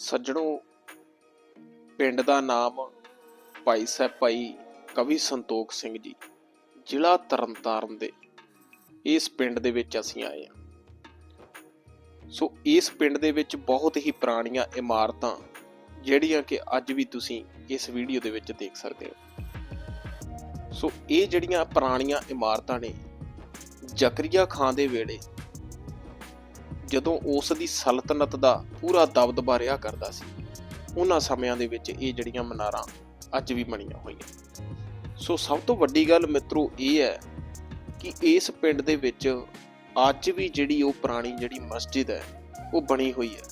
ਸੱਜਣੋ, ਪਿੰਡ ਦਾ ਨਾਮ ਭਾਈ ਸਾਹਿਬ ਭਾਈ ਕਵੀ ਸੰਤੋਖ ਸਿੰਘ ਜੀ, ਜ਼ਿਲ੍ਹਾ ਤਰਨਤਾਰਨ ਦੇ ਇਸ ਪਿੰਡ ਦੇ ਵਿੱਚ ਅਸੀਂ ਆਏ ਹਾਂ। ਸੋ ਇਸ ਪਿੰਡ ਦੇ ਵਿੱਚ ਬਹੁਤ ਹੀ ਪੁਰਾਣੀਆਂ ਇਮਾਰਤਾਂ, ਜਿਹੜੀਆਂ ਕਿ ਅੱਜ ਵੀ ਤੁਸੀਂ ਇਸ ਵੀਡੀਓ ਦੇ ਵਿੱਚ ਦੇਖ ਸਕਦੇ ਹੋ। ਸੋ ਇਹ ਜਿਹੜੀਆਂ ਪੁਰਾਣੀਆਂ ਇਮਾਰਤਾਂ ਨੇ, ਜ਼ਕਰੀਆ ਖਾਨ ਦੇ ਵੇਲੇ ਜਦੋਂ ਉਸ ਦੀ ਸਲਤਨਤ ਦਾ ਪੂਰਾ ਦਬਦਬਾ ਰਿਹਾ ਕਰਦਾ ਸੀ, ਉਹਨਾਂ ਸਮਿਆਂ ਦੇ ਵਿੱਚ ਇਹ ਜਿਹੜੀਆਂ ਮਨਾਰਾਂ ਅੱਜ ਵੀ ਬਣੀਆਂ ਹੋਈਆਂ। ਸੋ ਸਭ ਤੋਂ ਵੱਡੀ ਗੱਲ ਮਿੱਤਰੋ ਇਹ ਹੈ ਕਿ ਇਸ ਪਿੰਡ ਦੇ ਵਿੱਚ ਅੱਜ ਵੀ ਜਿਹੜੀ ਉਹ ਪੁਰਾਣੀ ਜਿਹੜੀ ਮਸਜਿਦ ਹੈ, ਉਹ ਬਣੀ ਹੋਈ ਹੈ।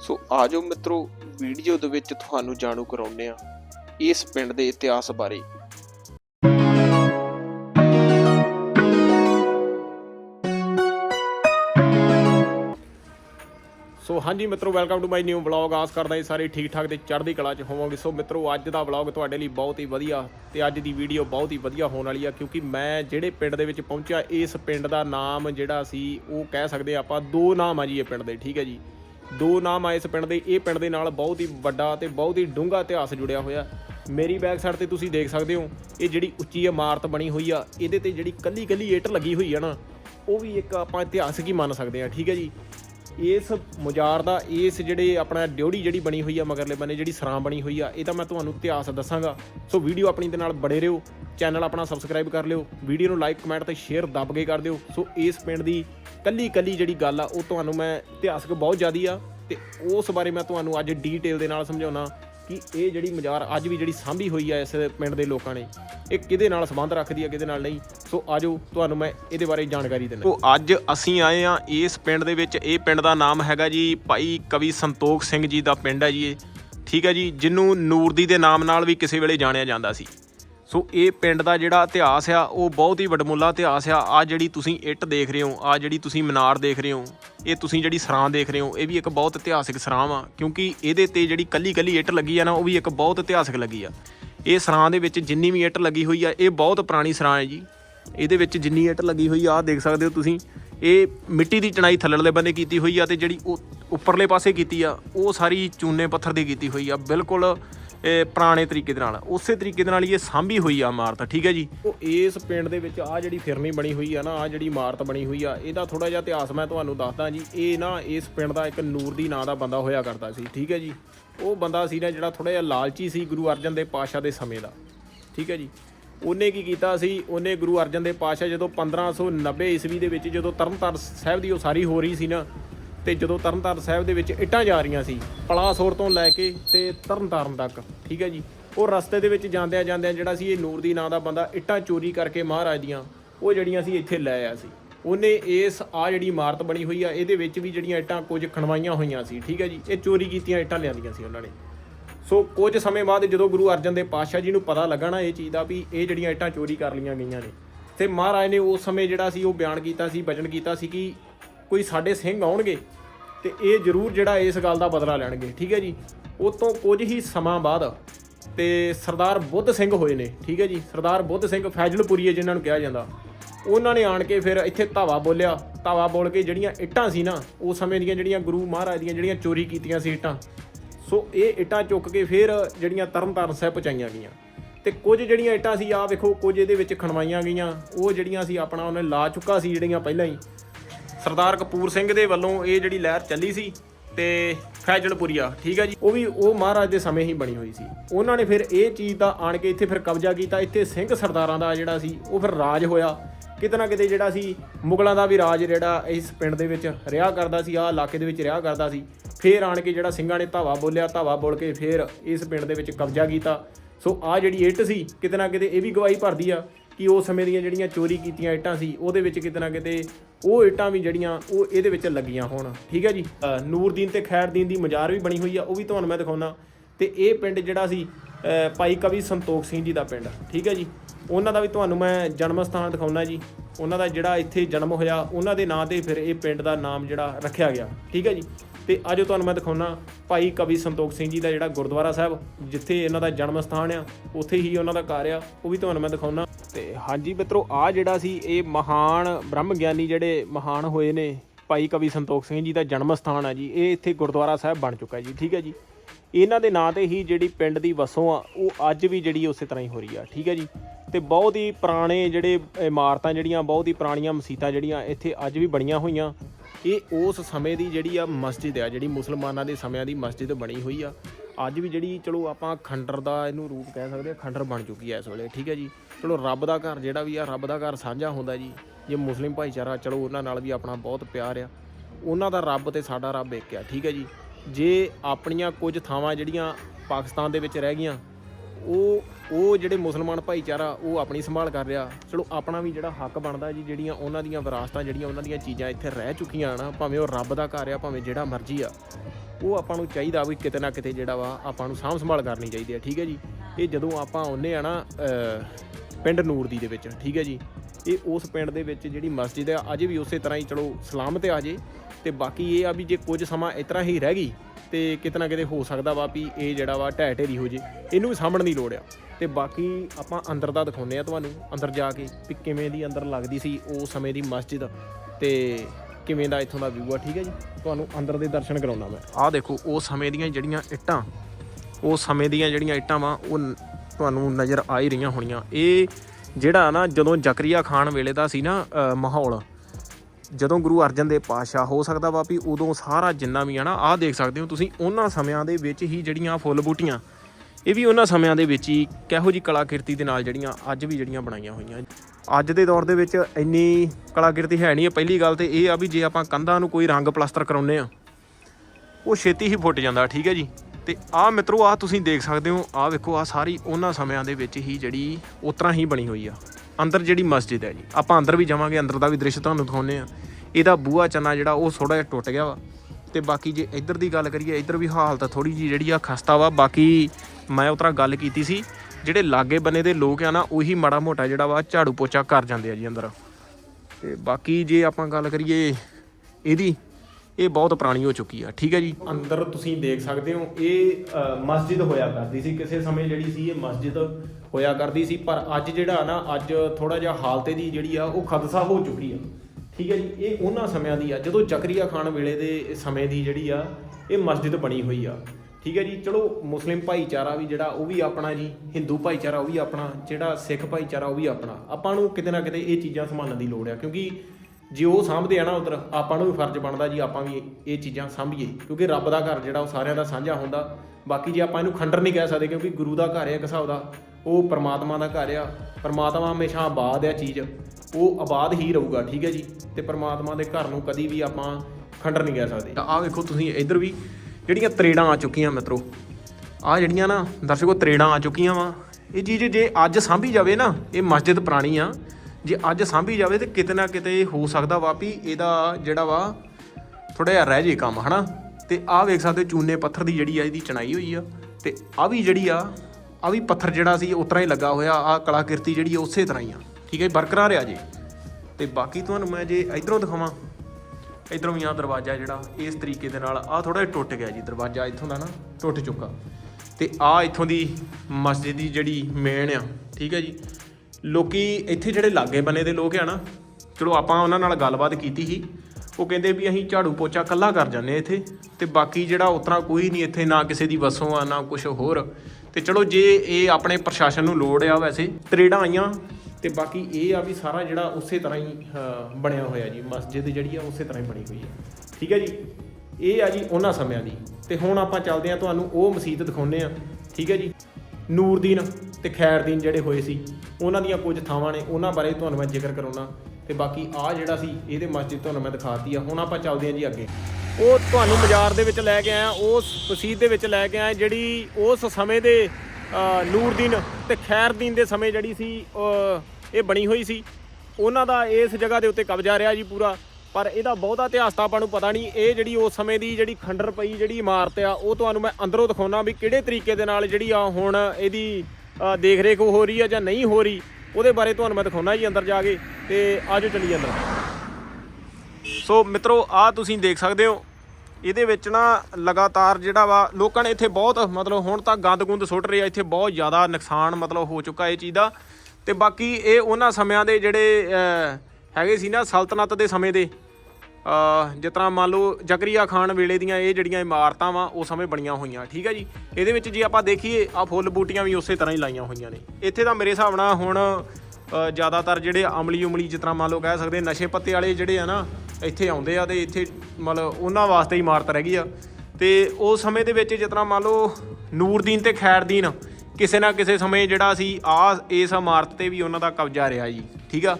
ਸੋ ਆਜੋ ਮਿੱਤਰੋ, ਵੀਡੀਓ ਦੇ ਵਿੱਚ ਤੁਹਾਨੂੰ ਜਾਣੂ ਕਰਾਉਂਦੇ ਆ ਇਸ ਪਿੰਡ ਦੇ ਇਤਿਹਾਸ ਬਾਰੇ। ਹਾਂਜੀ ਮਿੱਤਰੋ welcome to my new vlog ਆਸ ਕਰਦਾ ਹਾਂ ਸਾਰੇ ਠੀਕ ਠਾਕ ਤੇ ਚੜ੍ਹਦੀ ਕਲਾ 'ਚ ਹੋਵੋਗੇ। ਸੋ ਮਿੱਤਰੋ, ਅੱਜ ਦਾ ਵਲੌਗ ਤੁਹਾਡੇ ਲਈ ਬਹੁਤ ਹੀ ਵਧੀਆ ਤੇ ਅੱਜ ਦੀ ਵੀਡੀਓ ਬਹੁਤ ਹੀ ਵਧੀਆ ਹੋਣ ਵਾਲੀ ਆ, ਕਿਉਂਕਿ ਮੈਂ ਜਿਹੜੇ ਪਿੰਡ ਦੇ ਵਿੱਚ ਪਹੁੰਚਿਆ, ਇਸ ਪਿੰਡ ਦਾ ਨਾਮ ਜਿਹੜਾ ਸੀ ਉਹ ਕਹਿ ਸਕਦੇ ਹਾਂ, ਆਪਾਂ ਦੋ ਨਾਮ ਆ ਜੀ ਇਹ ਪਿੰਡ ਦੇ, ਠੀਕ ਹੈ ਜੀ। ਦੋ ਨਾਮ ਆ ਇਸ ਪਿੰਡ ਦੇ, ਇਹ ਪਿੰਡ ਦੇ ਨਾਲ ਬਹੁਤ ਹੀ ਵੱਡਾ ਤੇ ਬਹੁਤ ਹੀ ਡੂੰਘਾ ਇਤਿਹਾਸ ਜੁੜਿਆ ਹੋਇਆ। ਮੇਰੀ ਬੈਕ ਸਾਈਡ ਤੇ ਤੁਸੀਂ ਦੇਖ ਸਕਦੇ ਹੋ, ਇਹ ਜਿਹੜੀ ਉੱਚੀ ਇਮਾਰਤ ਬਣੀ ਹੋਈ ਆ, ਇਹਦੇ ਤੇ ਜਿਹੜੀ ਕੱਲੀ ਕੱਲੀ ਇੱਟ ਲੱਗੀ ਹੋਈ ਆ ਨਾ, ਉਹ ਵੀ ਇੱਕ ਆਪਾਂ ਇਤਿਹਾਸਕ ਹੀ ਮੰਨ ਸਕਦੇ ਆ ਠੀਕ ਹੈ ਜੀ। ਇਸ ਮੁਜਾਰ ਦਾ, ਇਸ ਜਿਹੜੇ ਆਪਣਾ ਡਿਉੜੀ ਜਿਹੜੀ ਬਣੀ ਹੋਈ ਆ ਮਗਰਲੇ ਬੰਨੇ, ਜਿਹੜੀ ਸਰਾਂ ਬਣੀ ਹੋਈ ਆ, ਇਹ ਤਾਂ ਮੈਂ ਤੁਹਾਨੂੰ ਇਤਿਹਾਸ ਦੱਸਾਂਗਾ। ਸੋ ਵੀਡੀਓ ਆਪਣੀ ਦੇ ਨਾਲ ਬੜੇ ਰਹੋ, ਚੈਨਲ ਆਪਣਾ ਸਬਸਕ੍ਰਾਈਬ ਕਰ ਲਿਓ, ਵੀਡੀਓ ਨੂੰ ਲਾਈਕ ਕਮੈਂਟ ਤੇ ਸ਼ੇਅਰ ਦੱਬ ਕੇ ਕਰ ਦਿਓ। ਸੋ ਇਸ ਪਿੰਡ ਦੀ ਕੱਲੀ ਕੱਲੀ ਜਿਹੜੀ ਗੱਲ ਆ, ਉਹ ਤੁਹਾਨੂੰ ਮੈਂ ਇਤਿਹਾਸਕ ਬਹੁਤ ਜ਼ਿਆਦੀ ਆ, ਤੇ ਉਸ ਬਾਰੇ ਮੈਂ ਤੁਹਾਨੂੰ ਅੱਜ ਡੀਟੇਲ ਦੇ ਨਾਲ ਸਮਝਾਉਣਾ। ਕਿ ਇਹ ਜਿਹੜੀ ਮਜ਼ਾਰ ਅੱਜ ਵੀ ਜਿਹੜੀ ਸਾਂਭੀ ਹੋਈ ਹੈ ਇਸ ਪਿੰਡ ਦੇ ਲੋਕਾਂ ਨੇ, ਇਹ ਕਿਹਦੇ ਨਾਲ ਸੰਬੰਧ ਰੱਖਦੀ ਹੈ ਕਿਹਦੇ ਨਾਲ ਨਹੀਂ? ਸੋ ਆਜੋ, ਤੁਹਾਨੂੰ ਮੈਂ ਇਹਦੇ ਬਾਰੇ ਜਾਣਕਾਰੀ ਦਿੰਦਾ। ਸੋ ਅੱਜ ਅਸੀਂ ਆਏ ਆ ਇਸ ਪਿੰਡ ਦੇ ਵਿੱਚ, ਇਹ ਪਿੰਡ ਦਾ ਨਾਮ ਹੈਗਾ ਜੀ ਭਾਈ ਕਵੀ ਸੰਤੋਖ ਸਿੰਘ ਜੀ ਦਾ ਪਿੰਡ ਹੈ ਜੀ ਇਹ। ਠੀਕ ਹੈ ਜੀ, ਜਿਹਨੂੰ ਨੂਰਦੀ ਦੇ ਨਾਮ ਨਾਲ ਵੀ ਕਿਸੇ ਵੇਲੇ ਜਾਣਿਆ ਜਾਂਦਾ ਸੀ। ਸੋ ਇਹ ਪਿੰਡ ਦਾ ਜਿਹੜਾ ਇਤਿਹਾਸ ਆ, ਉਹ ਬਹੁਤ ਹੀ ਵਡਮੁੱਲਾ ਇਤਿਹਾਸ ਆ। ਆ ਜਿਹੜੀ ਤੁਸੀਂ ਇੱਟ ਦੇਖ ਰਹੇ ਹੋ ਆ ਜਿਹੜੀ ਤੁਸੀਂ ਮਨਾਰ ਦੇਖ ਰਹੇ ਹੋ, ਇਹ ਤੁਸੀਂ ਜਿਹੜੀ ਸਰਾਂ ਦੇਖ ਰਹੇ ਹੋ, ਇਹ ਵੀ ਇੱਕ ਬਹੁਤ ਇਤਿਹਾਸਿਕ ਸਰਾਂ ਆ ਕਿਉਂਕਿ ਇਹਦੇ ਤੇ ਜਿਹੜੀ ਕੱਲੀ ਕੱਲੀ ਇੱਟ ਲੱਗੀ ਆ ਨਾ, ਉਹ ਵੀ ਇੱਕ ਬਹੁਤ ਇਤਿਹਾਸਿਕ ਲੱਗੀ ਆ। ਇਹ ਸਰਾਂ ਦੇ ਵਿੱਚ ਜਿੰਨੀ ਵੀ ਇੱਟ ਲੱਗੀ ਹੋਈ ਆ, ਇਹ ਬਹੁਤ ਪੁਰਾਣੀ ਸਰਾਂ ਹੈ ਜੀ। ਇਹਦੇ ਵਿੱਚ ਜਿੰਨੀ ਇੱਟ ਲੱਗੀ ਹੋਈ ਆ, ਆਹ ਦੇਖ ਸਕਦੇ ਹੋ ਤੁਸੀਂ। ਇਹ ਮਿੱਟੀ ਦੀ ਚਣਾਈ ਥੱਲੜਲੇ ਬੰਨੇ ਕੀਤੀ ਹੋਈ ਆ ਤੇ ਜਿਹੜੀ ਉਹ ਉੱਪਰਲੇ ਪਾਸੇ ਕੀਤੀ ਆ, ਉਹ ਸਾਰੀ ਚੂਨੇ ਪੱਥਰ ਦੀ ਕੀਤੀ ਹੋਈ ਆ। ਬਿਲਕੁਲ ਪੁਰਾਣੇ ਤਰੀਕੇ ਦੇ ਨਾਲ। ਉਸੇ ਤਰੀਕੇ ਦੇ ਨਾਲ ਹੀ ਇਹ ਸਾਂਭੀ ਹੋਈ ਆ ਇਮਾਰਤ, ਠੀਕ ਹੈ ਜੀ? ਉਹ ਇਸ ਪਿੰਡ ਦੇ ਵਿੱਚ ਆ ਜਿਹੜੀ ਫਿਰਨੀ ਬਣੀ ਹੋਈ ਆ ਨਾ ਆ ਜਿਹੜੀ ਇਮਾਰਤ ਬਣੀ ਹੋਈ ਆ, ਇਹਦਾ ਥੋੜਾ ਜਿਹਾ ਇਤਿਹਾਸ ਮੈਂ ਤੁਹਾਨੂੰ ਦੱਸਦਾ ਜੀ। ਇਹ ਨਾ ਇਸ ਪਿੰਡ ਦਾ ਇੱਕ ਨੂਰਦੀ ਨਾਂ ਦਾ ਬੰਦਾ ਹੋਇਆ ਕਰਦਾ ਸੀ, ਠੀਕ ਹੈ ਜੀ? ਉਹ ਬੰਦਾ ਸੀ ਨਾ ਜਿਹੜਾ ਥੋੜਾ ਜਿਹਾ ਲਾਲਚੀ ਸੀ ਗੁਰੂ ਅਰਜਨ ਦੇ ਪਾਸ਼ਾ ਦੇ ਸਮੇਂ ਦਾ, ਠੀਕ ਹੈ ਜੀ? ਉਹਨੇ ਕੀ ਕੀਤਾ ਸੀ, ਉਹਨੇ ਗੁਰੂ ਅਰਜਨ ਦੇ ਪਾਸ਼ਾ ਜਦੋਂ 1590 ਈਸਵੀ ਦੇ ਵਿੱਚ ਜਦੋਂ ਤਰਨਤਾਰਨ ਸਾਹਿਬ ਦੀ ਉਸਾਰੀ ਹੋ ਰਹੀ ਸੀ ਨਾ ਤੇ ਜਦੋਂ ਤਰਨਤਾਰਨ ਸਾਹਿਬ ਦੇ ਵਿੱਚ ਇੱਟਾਂ ਜਾ ਰਹੀਆਂ ਸੀ, ਪਲਾਸੋਰ ਤੋਂ ਲੈ ਕੇ ਤੇ ਤਰਨਤਾਰਨ ਤੱਕ, ਠੀਕ ਹੈ ਜੀ? ਉਹ ਰਸਤੇ ਦੇ ਵਿੱਚ ਜਾਂਦਿਆਂ ਜਾਂਦਿਆਂ ਜਿਹੜਾ ਸੀ ਇਹ ਨੂਰ ਦੀ ਨਾਂ ਦਾ ਬੰਦਾ ਇੱਟਾਂ ਚੋਰੀ ਕਰਕੇ ਮਹਾਰਾਜ ਦੀਆਂ, ਉਹ ਜਿਹੜੀਆਂ ਸੀ ਇੱਥੇ ਲੈ ਆਇਆ ਸੀ। ਉਹਨੇ ਇਸ ਆ ਜਿਹੜੀ ਇਮਾਰਤ ਬਣੀ ਹੋਈ ਆ, ਇਹਦੇ ਵਿੱਚ ਵੀ ਜਿਹੜੀਆਂ ਇੱਟਾਂ ਕੁਝ ਖਣਵਾਈਆਂ ਹੋਈਆਂ ਸੀ, ਠੀਕ ਹੈ ਜੀ? ਇਹ ਚੋਰੀ ਕੀਤੀਆਂ ਇੱਟਾਂ ਲਿਆਂਦੀਆਂ ਸੀ ਉਹਨਾਂ ਨੇ। ਸੋ ਕੁਝ ਸਮੇਂ ਬਾਅਦ ਜਦੋਂ ਗੁਰੂ ਅਰਜਨ ਦੇ ਪਾਤਸ਼ਾਹ ਜੀ ਨੂੰ ਪਤਾ ਲੱਗਣਾ ਇਹ ਚੀਜ਼ ਦਾ ਵੀ ਇਹ ਜਿਹੜੀਆਂ ਇੱਟਾਂ ਚੋਰੀ ਕਰ ਲਈਆਂ ਗਈਆਂ ਨੇ, ਤੇ ਮਹਾਰਾਜ ਨੇ ਉਸ ਸਮੇਂ ਜਿਹੜਾ ਸੀ ਉਹ ਬਿਆਨ ਕੀਤਾ ਸੀ, ਬਚਨ ਕੀਤਾ ਸੀ ਕਿ ਕੋਈ ਸਾਡੇ ਸਿੰਘ ਆਉਣਗੇ ਤੇ ਇਹ ਜ਼ਰੂਰ ਜਿਹੜਾ ਇਸ ਗੱਲ ਦਾ ਬਦਲਾ ਲੈਣਗੇ, ਠੀਕ ਹੈ ਜੀ? ਉਹ ਤੋਂ ਕੁਝ ਹੀ ਸਮਾਂ ਬਾਅਦ ਤੇ ਸਰਦਾਰ ਬੁੱਧ ਸਿੰਘ ਹੋਏ ਨੇ, ਠੀਕ ਹੈ ਜੀ? ਸਰਦਾਰ ਬੁੱਧ ਸਿੰਘ ਫੈਜ਼ਲਪੁਰੀਏ ਜਿਨ੍ਹਾਂ ਨੂੰ ਕਿਹਾ ਜਾਂਦਾ, ਉਹਨਾਂ ਨੇ ਆਣ ਕੇ ਫਿਰ ਇੱਥੇ ਧਾਵਾ ਬੋਲਿਆ। ਧਾਵਾ ਬੋਲ ਕੇ ਜਿਹੜੀਆਂ ਇੱਟਾਂ ਸੀ ਨਾ, ਉਸ ਸਮੇਂ ਦੀਆਂ ਜਿਹੜੀਆਂ ਗੁਰੂ ਮਹਾਰਾਜ ਦੀਆਂ ਜਿਹੜੀਆਂ ਚੋਰੀ ਕੀਤੀਆਂ ਸੀ ਇੱਟਾਂ, ਸੋ ਇਹ ਇੱਟਾਂ ਚੁੱਕ ਕੇ ਫਿਰ ਜਿਹੜੀਆਂ ਤਰਨਤਾਰਨ ਸਾਹਿਬ ਪਹੁੰਚਾਈਆਂ ਗਈਆਂ। ਤੇ ਕੁਝ ਜਿਹੜੀਆਂ ਇੱਟਾਂ ਸੀ ਆ ਵੇਖੋ, ਕੁਝ ਇਹਦੇ ਵਿੱਚ ਖਣਵਾਈਆਂ ਗਈਆਂ। ਉਹ ਜਿਹੜੀਆਂ ਸੀ, ਆਪਣਾ ਉਹਨੇ ਲਾ ਚੁੱਕਾ ਸੀ ਜਿਹੜੀਆਂ ਪਹਿਲਾਂ ਹੀ। ਸਰਦਾਰ ਕਪੂਰ ਸਿੰਘ ਦੇ ਵੱਲੋਂ ਇਹ ਜਿਹੜੀ ਲਹਿਰ ਚੱਲੀ ਸੀ ਤੇ ਫੈਜ਼ਲਪੁਰੀਆ, ਠੀਕ ਹੈ ਜੀ? ਉਹ ਵੀ ਉਹ ਮਹਾਰਾਜ ਦੇ ਸਮੇਂ ਹੀ ਬਣੀ ਹੋਈ ਸੀ। ਉਹਨਾਂ ਨੇ ਫਿਰ ਇਹ ਚੀਜ਼ ਦਾ ਆਣ ਕੇ ਇੱਥੇ ਫਿਰ ਕਬਜ਼ਾ ਕੀਤਾ। ਇੱਥੇ ਸਿੰਘ ਸਰਦਾਰਾਂ ਦਾ ਜਿਹੜਾ ਸੀ, ਉਹ ਫਿਰ ਰਾਜ ਹੋਇਆ। ਕਿਤੇ ਨਾ ਕਿਤੇ ਜਿਹੜਾ ਸੀ, ਮੁਗਲਾਂ ਦਾ ਵੀ ਰਾਜ ਜਿਹੜਾ ਇਸ ਪਿੰਡ ਦੇ ਵਿੱਚ ਰਿਹਾ ਕਰਦਾ ਸੀ, ਆਹ ਇਲਾਕੇ ਦੇ ਵਿੱਚ ਰਿਹਾ ਕਰਦਾ ਸੀ। ਫੇਰ ਆਣ ਕੇ ਜਿਹੜਾ ਸਿੰਘਾਂ ਨੇ ਧਾਵਾ ਬੋਲਿਆ, ਧਾਵਾ ਬੋਲ ਕੇ ਫੇਰ ਇਸ ਪਿੰਡ ਦੇ ਵਿੱਚ ਕਬਜ਼ਾ ਕੀਤਾ। ਸੋ ਆ ਜਿਹੜੀ ਇੱਟ ਸੀ, ਕਿਤੇ ਨਾ ਕਿਤੇ ਇਹ ਵੀ ਗਵਾਹੀ ਭਰਦੀ ਆ ਕਿ ਉਸ ਸਮੇਂ ਦੀਆਂ ਜਿਹੜੀਆਂ ਚੋਰੀ ਕੀਤੀਆਂ ਇੱਟਾਂ ਸੀ, ਉਹਦੇ ਵਿੱਚ ਕਿਤੇ ਨਾ ਕਿਤੇ ਉਹ ਇੱਟਾਂ ਵੀ ਜਿਹੜੀਆਂ, ਉਹ ਇਹਦੇ ਵਿੱਚ ਲੱਗੀਆਂ ਹੋਣ। ਠੀਕ ਹੈ ਜੀ? ਨੂਰਦੀਨ ਤੇ ਖੈਰਦੀਨ ਦੀ ਮਜ਼ਾਰ ਵੀ ਬਣੀ ਹੋਈ ਆ, ਉਹ ਵੀ ਤੁਹਾਨੂੰ ਮੈਂ ਦਿਖਾਉਣਾ ਤੇ ਇਹ ਪਿੰਡ ਜਿਹੜਾ ਸੀ ਭਾਈ ਕਵੀ ਸੰਤੋਖ ਸਿੰਘ ਜੀ ਦਾ ਪਿੰਡ। ਠੀਕ ਹੈ ਜੀ? ਉਹਨਾਂ ਦਾ ਵੀ ਤੁਹਾਨੂੰ ਮੈਂ ਜਨਮ ਸਥਾਨ ਦਿਖਾਉਣਾ ਜੀ। ਉਹਨਾਂ ਦਾ ਜਿਹੜਾ ਇੱਥੇ ਜਨਮ ਹੋਇਆ, ਉਹਨਾਂ ਦੇ ਨਾਂ ਤੇ ਫਿਰ ਇਹ ਪਿੰਡ ਦਾ ਨਾਮ ਜਿਹੜਾ ਰੱਖਿਆ ਗਿਆ। ਠੀਕ ਹੈ ਜੀ? ਤੇ ਅੱਜ ਤੁਹਾਨੂੰ ਮੈਂ ਦਿਖਾਉਣਾ ਭਾਈ ਕਵੀ ਸੰਤੋਖ ਸਿੰਘ ਜੀ ਦਾ ਜਿਹੜਾ ਗੁਰਦੁਆਰਾ ਸਾਹਿਬ, ਜਿੱਥੇ ਇਹਨਾਂ ਦਾ ਜਨਮ ਸਥਾਨ ਆ, ਉੱਥੇ ਹੀ ਉਹਨਾਂ ਦਾ ਘਰ ਆ, ਉਹ ਵੀ ਤੁਹਾਨੂੰ ਮੈਂ ਦਿਖਾਉਣਾ। ਤੇ ਹਾਂਜੀ ਮਿੱਤਰੋ ਆ ਜਿਹੜਾ ਸੀ, ਇਹ ਮਹਾਨ ਬ੍ਰਹਮ ਗਿਆਨੀ ਜਿਹੜੇ ਮਹਾਨ ਹੋਏ ਨੇ, ਭਾਈ ਕਵੀ ਸੰਤੋਖ ਸਿੰਘ ਜੀ ਦਾ ਜਨਮ ਸਥਾਨ ਹੈ ਜੀ। ਇਹ ਇੱਥੇ ਗੁਰਦੁਆਰਾ ਸਾਹਿਬ ਬਣ ਚੁੱਕਾ ਜੀ। ਠੀਕ ਹੈ ਜੀ? ਇਹਨਾਂ ਦੇ ਨਾਂ ਤੇ ਹੀ ਜਿਹੜੀ ਪਿੰਡ ਦੀ ਵਸੋਂ ਆ, ਉਹ ਅੱਜ ਵੀ ਜਿਹੜੀ ਉਸੇ ਤਰ੍ਹਾਂ ਹੀ ਹੋ ਰਹੀ ਆ, ਠੀਕ ਹੈ ਜੀ? ਤੇ ਬਹੁਤ ਹੀ ਪੁਰਾਣੇ ਜਿਹੜੇ ਇਮਾਰਤਾਂ ਜਿਹੜੀਆਂ, ਬਹੁਤ ਹੀ ਪੁਰਾਣੀਆਂ ਮਸੀਤਾਂ ਜਿਹੜੀਆਂ ਇੱਥੇ ਅੱਜ ਵੀ ਬਣੀਆਂ ਹੋਈਆਂ। ਇਹ ਉਸ ਸਮੇਂ ਦੀ ਜਿਹੜੀ ਆ ਮਸਜਿਦ ਆ, ਜਿਹੜੀ ਮੁਸਲਮਾਨਾਂ ਦੇ ਸਮਿਆਂ ਦੀ ਮਸਜਿਦ ਬਣੀ ਹੋਈ ਆ, ਅੱਜ ਵੀ ਜਿਹੜੀ ਚਲੋ ਆਪਾਂ ਖੰਡਰ ਦਾ ਇਹਨੂੰ ਰੂਪ ਕਹਿ ਸਕਦੇ ਆ, ਖੰਡਰ ਬਣ ਚੁੱਕੀ ਹੈ ਇਸ ਵੇਲੇ, ਠੀਕ ਹੈ ਜੀ? ਚਲੋ ਰੱਬ ਦਾ ਘਰ ਜਿਹੜਾ ਵੀ ਆ, ਰੱਬ ਦਾ ਘਰ ਸਾਂਝਾ ਹੁੰਦਾ ਜੀ। ਜੇ ਮੁਸਲਿਮ ਭਾਈਚਾਰਾ, ਚਲੋ ਉਹਨਾਂ ਨਾਲ ਵੀ ਆਪਣਾ ਬਹੁਤ ਪਿਆਰ ਆ। ਉਹਨਾਂ ਦਾ ਰੱਬ ਤੇ ਸਾਡਾ ਰੱਬ ਇੱਕ ਆ, ਠੀਕ ਹੈ ਜੀ? ਜੇ ਆਪਣੀਆਂ ਕੁਝ ਥਾਵਾਂ ਜਿਹੜੀਆਂ ਪਾਕਿਸਤਾਨ ਦੇ ਵਿੱਚ ਰਹਿ ਗਈਆਂ, ਉਹ ਉਹ ਜਿਹੜੇ ਮੁਸਲਮਾਨ ਭਾਈਚਾਰਾ, ਉਹ ਆਪਣੀ ਸੰਭਾਲ ਕਰ ਰਿਹਾ। ਚਲੋ, ਆਪਣਾ ਵੀ ਜਿਹੜਾ ਹੱਕ ਬਣਦਾ ਜੀ, ਜਿਹੜੀਆਂ ਉਹਨਾਂ ਦੀਆਂ ਵਿਰਾਸਤਾਂ, ਜਿਹੜੀਆਂ ਉਹਨਾਂ ਦੀਆਂ ਚੀਜ਼ਾਂ ਇੱਥੇ ਰਹਿ ਚੁੱਕੀਆਂ ਨਾ ਭਾਵੇਂ ਉਹ ਰੱਬ ਦਾ ਘਰ ਆ, ਭਾਵੇਂ ਜਿਹੜਾ ਮਰਜ਼ੀ ਆ, ਉਹ ਆਪਾਂ ਨੂੰ ਚਾਹੀਦਾ ਵੀ ਕਿਤੇ ਨਾ ਕਿਤੇ ਜਿਹੜਾ ਵਾ, ਆਪਾਂ ਨੂੰ ਸਾਂਭ ਸੰਭਾਲ ਕਰਨੀ ਚਾਹੀਦੀ ਹੈ ਠੀਕ ਹੈ ਜੀ? ਇਹ ਜਦੋਂ ਆਪਾਂ ਆਉਂਦੇ ਆ ਨਾ ਪਿੰਡ ਨੂਰਦੀ ਦੇ ਵਿੱਚ, ਠੀਕ ਹੈ ਜੀ? ਇਹ ਉਸ ਪਿੰਡ ਦੇ ਵਿੱਚ ਜਿਹੜੀ ਮਸਜਿਦ ਆ ਅਜੇ ਵੀ ਉਸੇ ਤਰ੍ਹਾਂ ਹੀ ਚਲੋ ਸਲਾਮਤ ਆ ਜੇ। ਤੇ ਬਾਕੀ ਇਹ ਆ ਵੀ ਜੇ ਕੁਝ ਸਮਾਂ ਇਸ ਤਰ੍ਹਾਂ ਹੀ ਰਹਿ ਗਈ, ਤੇ ਕਿਤੇ ਨਾ ਕਿਤੇ ਹੋ ਸਕਦਾ ਵਾ ਵੀ ਇਹ ਜਿਹੜਾ ਵਾ ਢਹਿ ਢੇਰੀ ਹੋ ਜੇ। ਇਹਨੂੰ ਵੀ ਸਾਂਭਣ ਦੀ ਲੋੜ ਆ। ਤੇ ਬਾਕੀ ਆਪਾਂ ਅੰਦਰ ਦਾ ਦਿਖਾਉਂਦੇ ਆ ਤੁਹਾਨੂੰ, ਅੰਦਰ ਜਾ ਕੇ ਵੀ ਕਿਵੇਂ ਦੀ ਅੰਦਰ ਲੱਗਦੀ ਸੀ ਉਹ ਸਮੇਂ ਦੀ ਮਸਜਿਦ ਤੇ ਕਿਵੇਂ ਦਾ ਇੱਥੋਂ ਦਾ ਵਿਊ ਆ, ਠੀਕ ਹੈ ਜੀ? ਤੁਹਾਨੂੰ ਅੰਦਰ ਦੇ ਦਰਸ਼ਨ ਕਰਾਉਣਾ ਮੈਂ। ਆਹ ਦੇਖੋ, ਉਹ ਸਮੇਂ ਦੀਆਂ ਜਿਹੜੀਆਂ ਇੱਟਾਂ, ਉਹ ਸਮੇਂ ਦੀਆਂ ਜਿਹੜੀਆਂ ਇੱਟਾਂ ਵਾ, ਉਹ ਤੁਹਾਨੂੰ ਨਜ਼ਰ ਆ ਹੀ ਰਹੀਆਂ ਹੋਣੀਆਂ। ਇਹ ਜਿਹੜਾ ਨਾ ਜਦੋਂ ਜ਼ਕਰੀਆ ਖਾਨ ਵੇਲੇ ਦਾ ਸੀ ਨਾ ਮਾਹੌਲ, ਜਦੋਂ ਗੁਰੂ ਅਰਜਨ ਦੇਵ ਪਾਤਸ਼ਾਹ ਹੋ ਸਕਦਾ ਵਾ ਵੀ ਉਦੋਂ ਸਾਰਾ ਜਿੰਨਾ ਵੀ ਆ ਨਾ, ਆਹ ਦੇਖ ਸਕਦੇ ਹੋ ਤੁਸੀਂ, ਉਹਨਾਂ ਸਮਿਆਂ ਦੇ ਵਿੱਚ ਹੀ ਜਿਹੜੀਆਂ ਫੁੱਲ ਬੂਟੀਆਂ, ਇਹ ਵੀ ਉਹਨਾਂ ਸਮਿਆਂ ਦੇ ਵਿੱਚ ਹੀ ਕਿਹੋ ਜੀ ਕਲਾਕਿਰਤੀ ਦੇ ਨਾਲ ਜਿਹੜੀਆਂ ਅੱਜ ਵੀ ਜਿਹੜੀਆਂ ਬਣਾਈਆਂ ਹੋਈਆਂ। ਅੱਜ ਦੇ ਦੌਰ ਦੇ ਵਿੱਚ ਇੰਨੀ ਕਲਾਕਿਰਤੀ ਹੈ ਨਹੀਂ ਹੈ ਪਹਿਲੀ ਗੱਲ ਤੇ ਇਹ ਆ ਵੀ ਜੇ ਆਪਾਂ ਕੰਧਾਂ ਨੂੰ ਕੋਈ ਰੰਗ ਪਲਾਸਟਰ ਕਰਾਉਂਦੇ ਆ, ਉਹ ਛੇਤੀ ਹੀ ਫੁੱਟ ਜਾਂਦਾ, ਠੀਕ ਹੈ ਜੀ। ਤੇ ਆਹ ਮਿੱਤਰੋ, ਆਹ ਤੁਸੀਂ ਦੇਖ ਸਕਦੇ ਹੋ, ਆਹ ਵੇਖੋ, ਆਹ ਸਾਰੀ ਉਹਨਾਂ ਸਮਿਆਂ ਦੇ ਵਿੱਚ ਹੀ ਜਿਹੜੀ ਉਸ ਤਰ੍ਹਾਂ ਹੀ ਬਣੀ ਹੋਈ ਆ। ਅੰਦਰ ਜਿਹੜੀ ਮਸਜਿਦ ਹੈ ਜੀ। ਆਪਾਂ ਅੰਦਰ ਵੀ ਜਾਵਾਂਗੇ, ਅੰਦਰ ਦਾ ਵੀ ਦ੍ਰਿਸ਼ ਤੁਹਾਨੂੰ ਦਿਖਾਉਂਦੇ ਆ ਇਹਦਾ ਬੂਹਾ ਚੰਨਾ ਜਿਹੜਾ, ਉਹ ਥੋੜਾ ਜਿਹਾ ਟੁੱਟ ਗਿਆ ਵਾ। ਤੇ ਬਾਕੀ ਜੇ ਇੱਧਰ ਦੀ ਗੱਲ ਕਰੀਏ, ਇੱਧਰ ਵੀ ਹਾਲਤ ਥੋੜੀ ਜੀ ਜਿਹੜੀ ਆ ਖਸਤਾ ਵਾ। ਬਾਕੀ ਮੈਂ ਉਤਰਾ ਗੱਲ ਕੀਤੀ ਸੀ, ਜਿਹੜੇ ਲਾਗੇ ਬੰਨੇ ਦੇ ਲੋਕ ਆ ਨਾ, ਉਹੀ ਮਾੜਾ ਮੋਟਾ ਜਿਹੜਾ ਵਾ ਝਾੜੂ ਪੋਚਾ ਕਰ ਜਾਂਦੇ ਆ ਜੀ ਅੰਦਰ। ਤੇ ਬਾਕੀ ਜੇ ਆਪਾਂ ਗੱਲ ਕਰੀਏ ਇਹਦੀ ਇਹ ਬਹੁਤ ਪੁਰਾਣੀ ਹੋ ਚੁੱਕੀ ਆ। ਠੀਕ ਹੈ ਜੀ? ਅੰਦਰ ਤੁਸੀਂ ਦੇਖ ਸਕਦੇ ਹੋ, ਇਹ ਮਸਜਿਦ ਹੋਇਆ ਕਰਦੀ ਸੀ। ਕਿਸੇ ਸਮੇਂ ਜਿਹੜੀ ਸੀ ਇਹ ਮਸਜਿਦ ਹੋਇਆ ਕਰਦੀ ਸੀ, ਪਰ ਅੱਜ ਜਿਹੜਾ ਨਾ, ਅੱਜ ਥੋੜਾ ਜਿਹਾ ਹਾਲਤ ਦੀ ਜਿਹੜੀ ਆ, ਉਹ ਖਦਸਾ ਹੋ ਚੁੱਕੀ ਆ। ਠੀਕ ਹੈ ਜੀ? ਇਹ ਉਹਨਾਂ ਸਮਿਆਂ ਦੀ ਆ, ਜਦੋਂ ਜ਼ਕਰੀਆ ਖਾਨ ਵੇਲੇ ਦੇ ਸਮੇਂ ਦੀ ਜਿਹੜੀ ਆ, ਇਹ ਮਸਜਿਦ ਬਣੀ ਹੋਈ ਆ। ਠੀਕ ਹੈ ਜੀ? ਚਲੋ, ਮੁਸਲਿਮ ਭਾਈਚਾਰਾ ਵੀ ਜਿਹੜਾ, ਉਹ ਵੀ ਆਪਣਾ ਜੀ। ਹਿੰਦੂ ਭਾਈਚਾਰਾ, ਉਹ ਵੀ ਆਪਣਾ। ਜਿਹੜਾ ਸਿੱਖ ਭਾਈਚਾਰਾ, ਉਹ ਵੀ ਆਪਣਾ। ਆਪਾਂ ਨੂੰ ਕਿਤੇ ਨਾ ਕਿਤੇ ਇਹ ਚੀਜ਼ਾਂ ਸੰਭਾਲਣ ਦੀ ਲੋੜ ਆ, ਕਿਉਂਕਿ ਜੇ ਉਹ ਸਾਂਭਦੇ ਆ ਨਾ ਉਧਰ, ਆਪਾਂ ਨੂੰ ਵੀ ਫਰਜ਼ ਬਣਦਾ ਜੀ ਆਪਾਂ ਵੀ ਇਹ ਚੀਜ਼ਾਂ ਸਾਂਭੀਏ, ਕਿਉਂਕਿ ਰੱਬ ਦਾ ਘਰ ਜਿਹੜਾ ਉਹ ਸਾਰਿਆਂ ਦਾ ਸਾਂਝਾ ਹੁੰਦਾ। ਬਾਕੀ ਜੇ ਆਪਾਂ ਇਹਨੂੰ ਖੰਡਰ ਨਹੀਂ ਕਹਿ ਸਕਦੇ, ਕਿਉਂਕਿ ਗੁਰੂ ਦਾ ਘਰ ਹੈ ਇੱਕ ਹਿਸਾਬ ਦਾ, ਉਹ ਪਰਮਾਤਮਾ ਦਾ ਘਰ ਆ। ਪਰਮਾਤਮਾ ਹਮੇਸ਼ਾ ਆਬਾਦ ਆ ਚੀਜ਼, ਉਹ ਆਬਾਦ ਹੀ ਰਹੂਗਾ, ਠੀਕ ਹੈ ਜੀ? ਤੇ ਪਰਮਾਤਮਾ ਦੇ ਘਰ ਨੂੰ ਕਦੀ ਵੀ ਆਪਾਂ ਖੰਡਰ ਨਹੀਂ ਕਹਿ ਸਕਦੇ। ਤਾਂ ਆਹ ਵੇਖੋ ਤੁਸੀਂ, ਇੱਧਰ ਵੀ ਜਿਹੜੀਆਂ ਤਰੇੜਾਂ ਆ ਚੁੱਕੀਆਂ ਮਿੱਤਰੋ ਆ ਜਿਹੜੀਆਂ ਨਾ, ਦਰਸ਼ਕੋ ਤਰੇੜਾਂ ਆ ਚੁੱਕੀਆਂ ਵਾ। ਇਹ ਚੀਜ਼ ਜੇ ਅੱਜ ਸਾਂਭੀ ਜਾਵੇ ਨਾ, ਇਹ ਮਸਜਿਦ ਪੁਰਾਣੀ ਆ। ਜੇ ਅੱਜ ਸਾਂਭੀ ਜਾਵੇ ਤੇ ਕਿਤੇ ਨਾ ਕਿਤੇ ਹੋ ਸਕਦਾ ਵਾ ਵੀ ਇਹਦਾ ਜਿਹੜਾ ਵਾ ਥੋੜਾ ਜਿਹਾ ਰਹਿ ਜੇ ਕੰਮ ਹਨਾ? ਤੇ ਆਹ ਵੇਖ ਸਕਦੇ ਚੂਨੇ ਪੱਥਰ ਦੀ ਜਿਹੜੀ ਆ ਇਹਦੀ ਚਣਾਈ ਹੋਈ ਆ ਤੇ ਆ ਵੀ ਜਿਹੜੀ ਆ ਆ ਵੀ ਪੱਥਰ ਜਿਹੜਾ ਸੀ ਉਸ ਤਰ੍ਹਾਂ ਹੀ ਲੱਗਾ ਹੋਇਆ ਆ ਕਲਾਕ੍ਰਿਤੀ ਜਿਹੜੀ ਆ ਉਸੇ ਤਰ੍ਹਾਂ ਹੀ ਆ ਠੀਕ ਹੈ ਜੀ, ਬਰਕਰਾਰ ਆ ਜੇ। ਤੇ ਬਾਕੀ ਤੁਹਾਨੂੰ ਮੈਂ ਜੇ ਇਧਰੋਂ ਦਿਖਾਵਾਂ ਇਧਰੋਂ ਵੀ ਆ ਦਰਵਾਜ਼ਾ ਜਿਹੜਾ ਇਸ ਤਰੀਕੇ ਦੇ ਨਾਲ ਆ ਥੋੜਾ ਜਿਹਾ ਟੁੱਟ ਗਿਆ ਜੀ ਦਰਵਾਜ਼ਾ ਇੱਥੋਂ ਦਾ ਨਾ ਟੁੱਟ ਚੁੱਕਾ। ਤੇ ਆ ਇੱਥੋਂ ਦੀ ਮਸਜਿਦ ਦੀ ਜਿਹੜੀ ਮੇਨ ਆ ਠੀਕ ਹੈ ਜੀ? ਲੋਕੀ ਇੱਥੇ ਜਿਹੜੇ ਲਾਗੇ ਬੰਨੇ ਦੇ ਲੋਕ ਆ ਨਾ, ਚਲੋ ਆਪਾਂ ਉਹਨਾਂ ਨਾਲ ਗੱਲਬਾਤ ਕੀਤੀ ਸੀ, ਉਹ ਕਹਿੰਦੇ ਵੀ ਅਸੀਂ ਝਾੜੂ ਪੋਚਾ ਕੱਲਾ ਕਰ ਜਾਂਦੇ ਹਾਂ ਇੱਥੇ, ਤੇ ਬਾਕੀ ਜਿਹੜਾ ਉਤਰਾ ਕੋਈ ਨਹੀਂ ਇੱਥੇ, ਨਾ ਕਿਸੇ ਦੀ ਵਸੋਂ ਆ, ਨਾ ਕੁਝ ਹੋਰ। ਤੇ ਚਲੋ ਜੇ ਇਹ ਆਪਣੇ ਪ੍ਰਸ਼ਾਸਨ ਨੂੰ ਲੋੜ ਆ ਵੈਸੇ, ਤਰੇੜਾਂ ਆਈਆਂ, ਤੇ ਬਾਕੀ ਇਹ ਆ ਵੀ ਸਾਰਾ ਜਿਹੜਾ ਉਸੇ ਤਰ੍ਹਾਂ ਹੀ ਬਣਿਆ ਹੋਇਆ ਜੀ, ਮਸਜਿਦ ਜਿਹੜੀ ਆ ਉਸੇ ਤਰ੍ਹਾਂ ਹੀ ਬਣੀ ਹੋਈ ਹੈ ਠੀਕ ਹੈ ਜੀ? ਇਹ ਆ ਜੀ ਉਹਨਾਂ ਸਮਿਆਂ ਦੀ। ਤੇ ਹੁਣ ਆਪਾਂ ਚੱਲਦੇ ਆ ਤੁਹਾਨੂੰ ਉਹ ਮਸਜਿਦ ਦਿਖਾਉਂਦੇ ਆ ਠੀਕ ਹੈ ਜੀ? ਨੂਰਦੀਨ ਤੇ ਖੈਰਦੀਨ ਜਿਹੜੇ ਹੋਏ ਸੀ, ਉਹਨਾਂ ਦੀਆਂ ਕੁਝ ਥਾਵਾਂ ਨੇ, ਉਹਨਾਂ ਬਾਰੇ ਤੁਹਾਨੂੰ ਮੈਂ ਜ਼ਿਕਰ ਕਰਾਉਣਾ ਤੇ ਬਾਕੀ ਆ ਜਿਹੜਾ ਸੀ, ਇਹਦੇ ਮਸਜਿਦ ਤੁਹਾਨੂੰ ਮੈਂ ਦਿਖਾਤੀ ਆ। ਹੁਣ ਆਪਾਂ ਚੱਲਦੇ ਆ ਜੀ ਅੱਗੇ। ਉਹ ਤੁਹਾਨੂੰ ਬਾਜ਼ਾਰ ਦੇ ਵਿੱਚ ਲੈ ਕੇ ਆਇਆ, ਉਸ ਮਸਜਿਦ ਦੇ ਵਿੱਚ ਲੈ ਕੇ ਆਇਆ, ਜਿਹੜੀ ਉਸ ਸਮੇਂ ਦੇ ਨੂਰਦੀਨ ਤੇ ਖੈਰਦੀਨ ਦੇ ਸਮੇਂ ਜਿਹੜੀ ਸੀ ਇਹ ਬਣੀ ਹੋਈ ਸੀ। ਉਹਨਾਂ ਦਾ ਇਸ ਜਗ੍ਹਾ ਦੇ ਉੱਤੇ ਕਬਜ਼ਾ ਰਿਹਾ ਜੀ ਪੂਰਾ। ਪਰ ਇਹਦਾ ਬਹੁਤਾ ਇਤਿਹਾਸ ਤਾਂ ਆਪਾਂ ਨੂੰ ਪਤਾ ਨਹੀਂ। ਇਹ ਜਿਹੜੀ ਉਸ ਸਮੇਂ ਦੀ ਜਿਹੜੀ ਖੰਡਰ ਪਈ ਜਿਹੜੀ ਇਮਾਰਤ ਆ, ਉਹ ਤੁਹਾਨੂੰ ਮੈਂ ਅੰਦਰੋਂ ਦਿਖਾਉਣਾ ਵੀ ਕਿਹੜੇ ਤਰੀਕੇ ਦੇ ਨਾਲ ਜਿਹੜੀ ਆ ਹੁਣ ਇਹਦੀ ਦੇਖ ਰੇਖ ਹੋ ਰਹੀ ਆ ਜਾਂ ਨਹੀਂ ਹੋ ਰਹੀ, ਉਹਦੇ ਬਾਰੇ ਤੁਹਾਨੂੰ ਮੈਂ ਦਿਖਾਉਣਾ ਜੀ ਅੰਦਰ ਜਾ ਕੇ ਤੇ ਆਜੋ ਚੱਲੀਏ ਅੰਦਰ। ਸੋ ਮਿੱਤਰੋ ਆ ਤੁਸੀਂ ਦੇਖ ਸਕਦੇ ਹੋ, ਇਹਦੇ ਵਿੱਚ ਨਾ ਲਗਾਤਾਰ ਜਿਹੜਾ ਵਾ, ਲੋਕਾਂ ਨੇ ਇੱਥੇ ਬਹੁਤ ਮਤਲਬ ਹੁਣ ਤਾਂ ਗੰਦ ਗੁੰਦ ਸੁੱਟ ਰਿਹਾ ਇੱਥੇ ਬਹੁਤ ਜ਼ਿਆਦਾ ਨੁਕਸਾਨ ਮਤਲਬ ਹੋ ਚੁੱਕਾ ਇਹ ਚੀਜ਼ ਦਾ। ਤੇ ਬਾਕੀ ਇਹ ਉਹਨਾਂ ਸਮਿਆਂ ਦੇ ਜਿਹੜੇ ਹੈਗੇ ਸੀ ਨਾ ਸਲਤਨਤ ਦੇ ਸਮੇਂ ਦੇ। ਜਿਸ ਤਰ੍ਹਾਂ ਮੰਨ ਲਓ ਜ਼ਕਰੀਆ ਖਾਨ ਵੇਲੇ ਦੀਆਂ ਇਹ ਜਿਹੜੀਆਂ ਇਮਾਰਤਾਂ ਵਾ ਉਸ ਸਮੇਂ ਬਣੀਆਂ ਹੋਈਆਂ, ਠੀਕ ਹੈ ਜੀ? ਇਹਦੇ ਵਿੱਚ ਜੇ ਆਪਾਂ ਦੇਖੀਏ ਆ ਫੁੱਲ ਬੂਟੀਆਂ ਵੀ ਉਸੇ ਤਰ੍ਹਾਂ ਹੀ ਲਾਈਆਂ ਹੋਈਆਂ ਨੇ। ਇੱਥੇ ਤਾਂ ਮੇਰੇ ਹਿਸਾਬ ਨਾਲ ਹੁਣ ਜ਼ਿਆਦਾਤਰ ਜਿਹੜੇ ਅਮਲੀ ਉਮਲੀ ਜਿਸ ਤਰ੍ਹਾਂ ਮੰਨ ਲਓ ਕਹਿ ਸਕਦੇ, ਨਸ਼ੇ ਪੱਤੇ ਵਾਲੇ ਜਿਹੜੇ ਆ ਨਾ, ਇੱਥੇ ਆਉਂਦੇ ਆ ਤੇ ਇੱਥੇ ਮਤਲਬ ਉਹਨਾਂ ਵਾਸਤੇ ਹੀ ਇਮਾਰਤ ਰਹਿ ਗਈ ਆ। ਤੇ ਉਸ ਸਮੇਂ ਦੇ ਵਿੱਚ ਜਿਸ ਤਰ੍ਹਾਂ ਮੰਨ ਲਓ ਨੂਰਦੀਨ ਤੇ ਖੈਰਦੀਨ, ਕਿਸੇ ਨਾ ਕਿਸੇ ਸਮੇਂ ਜਿਹੜਾ ਸੀ ਆ ਇਸ ਇਮਾਰਤ ਤੇ ਵੀ ਉਹਨਾਂ ਦਾ ਕਬਜ਼ਾ ਰਿਹਾ ਜੀ, ਠੀਕ ਆ?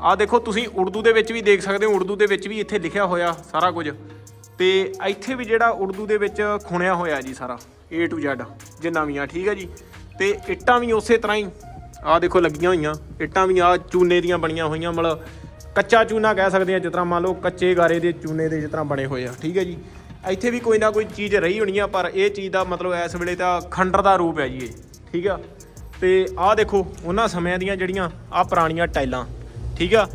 ਆ ਦੇਖੋ, ਤੁਸੀਂ ਉਰਦੂ ਦੇ ਵਿੱਚ ਵੀ ਦੇਖ ਸਕਦੇ ਹੋ, ਉਰਦੂ ਦੇ ਵਿੱਚ ਵੀ ਇੱਥੇ ਲਿਖਿਆ ਹੋਇਆ ਸਾਰਾ ਕੁਝ। ਤੇ ਇੱਥੇ ਵੀ ਜਿਹੜਾ ਉਰਦੂ ਦੇ ਵਿੱਚ ਖੁਣਿਆ ਹੋਇਆ ਜੀ ਸਾਰਾ, A to Z ਜਿੰਨਾ ਵੀ ਆ ਠੀਕ ਹੈ ਜੀ? ਤੇ ਇੱਟਾਂ ਵੀ ਉਸੇ ਤਰ੍ਹਾਂ ਹੀ ਆ ਦੇਖੋ, ਲੱਗੀਆਂ ਹੋਈਆਂ। ਇੱਟਾਂ ਵੀ ਆ ਚੂਨੇ ਦੀਆਂ ਬਣੀਆਂ ਹੋਈਆਂ, ਮਤਲਬ ਕੱਚਾ ਚੂਨਾ ਕਹਿ ਸਕਦੇ ਆ ਜਿਸ ਤਰ੍ਹਾਂ ਮੰਨ ਲਓ ਕੱਚੇ ਗਾਰੇ ਦੇ ਚੂਨੇ ਦੇ ਜਿਸ ਤਰ੍ਹਾਂ ਬਣੇ ਹੋਏ ਆ, ਠੀਕ ਹੈ ਜੀ? ਇੱਥੇ ਵੀ ਕੋਈ ਨਾ ਕੋਈ ਚੀਜ਼ ਰਹੀ ਹੋਣੀ ਆ, ਪਰ ਇਹ ਚੀਜ਼ ਦਾ ਮਤਲਬ ਇਸ ਵੇਲੇ ਤਾਂ ਖੰਡਰ ਦਾ ਰੂਪ ਹੈ ਜੀ ਇਹ, ਠੀਕ ਆ? ਤੇ ਆਹ ਦੇਖੋ, ਉਹਨਾਂ ਸਮਿਆਂ ਦੀਆਂ ਜਿਹੜੀਆਂ ਆ ਪੁਰਾਣੀਆਂ ਟਾਈਲਾਂ ਠੀਕ ਆ?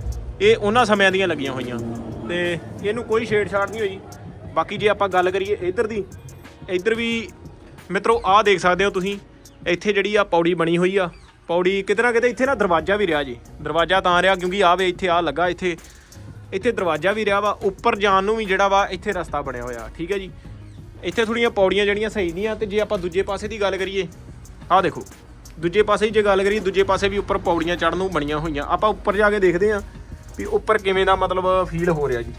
ਇਹ ਉਹਨਾਂ ਸਮਿਆਂ ਦੀਆਂ ਲੱਗੀਆਂ ਹੋਈਆਂ। ਤੇ ਇਹਨੂੰ ਕੋਈ ਛੇੜਛਾੜ ਨਹੀਂ ਹੋਈ। ਬਾਕੀ ਜੇ ਆਪਾਂ ਗੱਲ ਕਰੀਏ ਇੱਧਰ ਦੀ, ਇੱਧਰ ਵੀ ਮਿੱਤਰੋ, ਆਹ ਦੇਖ ਸਕਦੇ ਹੋ ਤੁਸੀਂ, ਇੱਥੇ ਜਿਹੜੀ ਆ ਪੌੜੀ ਬਣੀ ਹੋਈ ਆ। ਪੌੜੀ ਕਿਤੇ ਨਾ ਕਿਤੇ ਇੱਥੇ ਨਾ ਦਰਵਾਜ਼ਾ ਵੀ ਰਿਹਾ ਜੀ। ਦਰਵਾਜ਼ਾ ਤਾਂ ਰਿਹਾ ਕਿਉਂਕਿ ਆਹ ਵੇ ਇੱਥੇ ਆ ਲੱਗਾ ਇੱਥੇ। ਇੱਥੇ ਦਰਵਾਜ਼ਾ ਵੀ ਰਿਹਾ ਵਾ, ਉੱਪਰ ਜਾਣ ਨੂੰ ਵੀ ਜਿਹੜਾ ਵਾ ਇੱਥੇ ਰਸਤਾ ਬਣਿਆ ਹੋਇਆ, ਠੀਕ ਹੈ ਜੀ। ਇੱਥੇ ਥੋੜੀਆਂ ਪੌੜੀਆਂ ਜਿਹੜੀਆਂ ਸਹੀ ਨਹੀਂ ਆ ਤੇ ਜੇ ਆਪਾਂ ਦੂਜੇ ਪਾਸੇ ਦੀ ਗੱਲ ਕਰੀਏ, ਆਹ ਦੇਖੋ। ਦੂਜੇ ਪਾਸੇ ਜੇ ਗੱਲ ਕਰੀਏ, ਦੂਜੇ ਪਾਸੇ ਵੀ ਉੱਪਰ ਪੌੜੀਆਂ ਚੜ੍ਹਨ ਨੂੰ ਬਣੀਆਂ ਹੋਈਆਂ। ਆਪਾਂ ਉੱਪਰ ਜਾ ਕੇ ਦੇਖਦੇ ਆਂ ਵੀ ਉੱਪਰ ਕਿਵੇਂ ਦਾ ਮਤਲਬ ਫੀਲ ਹੋ ਰਿਹਾ ਜੀ।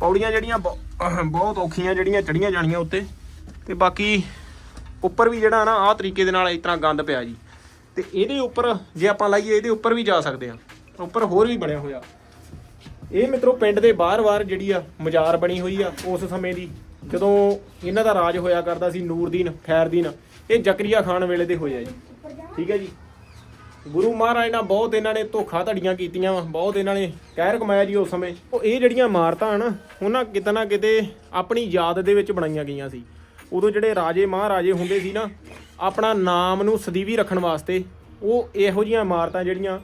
ਪੌੜੀਆਂ ਜਿਹੜੀਆਂ ਬਹੁ- ਬਹੁਤ ਔਖੀਆਂ ਜਿਹੜੀਆਂ ਚੜੀਆਂ ਜਾਣੀਆਂ ਉੱਤੇ। ਤੇ ਬਾਕੀ ਉੱਪਰ ਵੀ ਜਿਹੜਾ ਨਾ, ਆਹ ਤਰੀਕੇ ਦੇ ਨਾਲ ਇਸ ਤਰ੍ਹਾਂ ਗੰਦ ਪਿਆ ਜੀ। ਤੇ ਇਹਦੇ ਉੱਪਰ ਜੇ ਆਪਾਂ ਲਾਈਏ, ਇਹਦੇ ਉੱਪਰ ਵੀ ਜਾ ਸਕਦੇ ਆ ਉੱਪਰ ਹੋਰ ਵੀ ਬਣਿਆ ਹੋਇਆ। ਇਹ ਮਿੱਤਰੋ ਪਿੰਡ ਦੇ ਬਾਹਰ-ਬਾਹਰ ਜਿਹੜੀ ਆ, ਮਜ਼ਾਰ ਬਣੀ ਹੋਈ ਆ ਉਸ ਸਮੇਂ ਦੀ। ਜਦੋਂ ਇਹਨਾਂ ਦਾ ਰਾਜ ਹੋਇਆ ਕਰਦਾ ਸੀ ਨੂਰਦੀਨ ਖੈਰਦੀਨ ਇਹ ਜ਼ਕਰੀਆ ਖਾਨ ਵੇਲੇ ਦੇ ਹੋਇਆ ਜੀ। ਠੀਕ ਹੈ ਜੀ। ਗੁਰੂ ਮਹਾਰਾਜ ਨਾਲ ਬਹੁਤ ਇਹਨਾਂ ਨੇ ਧੋਖਾ ਧੜੀਆਂ ਕੀਤੀਆਂ ਵਾ, ਬਹੁਤ ਇਹਨਾਂ ਨੇ ਕਹਿਰ ਕਮਾਇਆ ਜੀ ਉਸ ਸਮੇਂ। ਉਹ ਇਹ ਜਿਹੜੀਆਂ ਇਮਾਰਤਾਂ ਹਨ, ਉਹਨਾਂ ਕਿਤੇ ਨਾ ਕਿਤੇ ਆਪਣੀ ਯਾਦ ਦੇ ਵਿੱਚ ਬਣਾਈਆਂ ਗਈਆਂ ਸੀ। ਉਦੋਂ ਜਿਹੜੇ ਰਾਜੇ ਮਹਾਰਾਜੇ ਹੁੰਦੇ ਸੀ ਨਾ, ਆਪਣਾ ਨਾਮ ਨੂੰ ਸਦੀਵੀ ਰੱਖਣ ਵਾਸਤੇ ਉਹ ਇਹੋ ਜਿਹੀਆਂ ਇਮਾਰਤਾਂ ਜਿਹੜੀਆਂ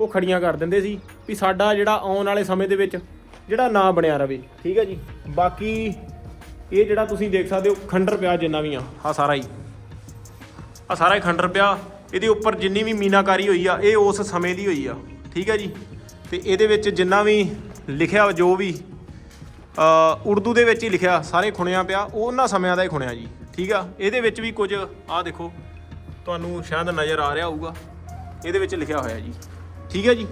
ਉਹ ਖੜੀਆਂ ਕਰ ਦਿੰਦੇ ਸੀ ਵੀ ਸਾਡਾ ਜਿਹੜਾ ਆਉਣ ਵਾਲੇ ਸਮੇਂ ਦੇ ਵਿੱਚ ਜਿਹੜਾ ਨਾਂ ਬਣਿਆ ਰਵੇ। ਠੀਕ ਹੈ ਜੀ। ਬਾਕੀ ਇਹ ਜਿਹੜਾ ਤੁਸੀਂ ਦੇਖ ਸਕਦੇ ਹੋ, ਖੰਡਰ ਪਿਆ ਜਿੰਨਾ ਵੀ ਆ ਆ ਸਾਰਾ ਹੀ। ਆ ਸਾਰਾ ਹੀ ਖੰਡਰ ਪਿਆ। ਇਹਦੇ ਉੱਪਰ ਜਿੰਨੀ ਵੀ ਮੀਨਾਕਾਰੀ ਹੋਈ ਆ, ਇਹ ਉਸ ਸਮੇਂ ਦੀ ਹੋਈ ਆ। ਠੀਕ ਹੈ ਜੀ? ਤੇ ਇਹਦੇ ਵਿੱਚ ਜਿੰਨਾ ਵੀ ਲਿਖਿਆ ਜੋ ਵੀ ਉਰਦੂ ਦੇ ਵਿੱਚ ਹੀ ਲਿਖਿਆ, ਸਾਰੇ ਖੁਣਿਆ ਪਿਆ, ਉਹ ਉਹਨਾਂ ਸਮਿਆਂ ਦਾ ਹੀ ਖੁਣਿਆ ਜੀ। ਠੀਕ ਆ? ਇਹਦੇ ਵਿੱਚ ਵੀ ਕੁਝ, ਆਹ ਦੇਖੋ, ਤੁਹਾਨੂੰ ਸ਼ਾਇਦ ਨਜ਼ਰ ਆ ਰਿਹਾ ਹੋਊਗਾ। ਇਹਦੇ ਵਿੱਚ ਲਿਖਿਆ ਹੋਇਆ ਜੀ। ਠੀਕ ਹੈ ਜੀ?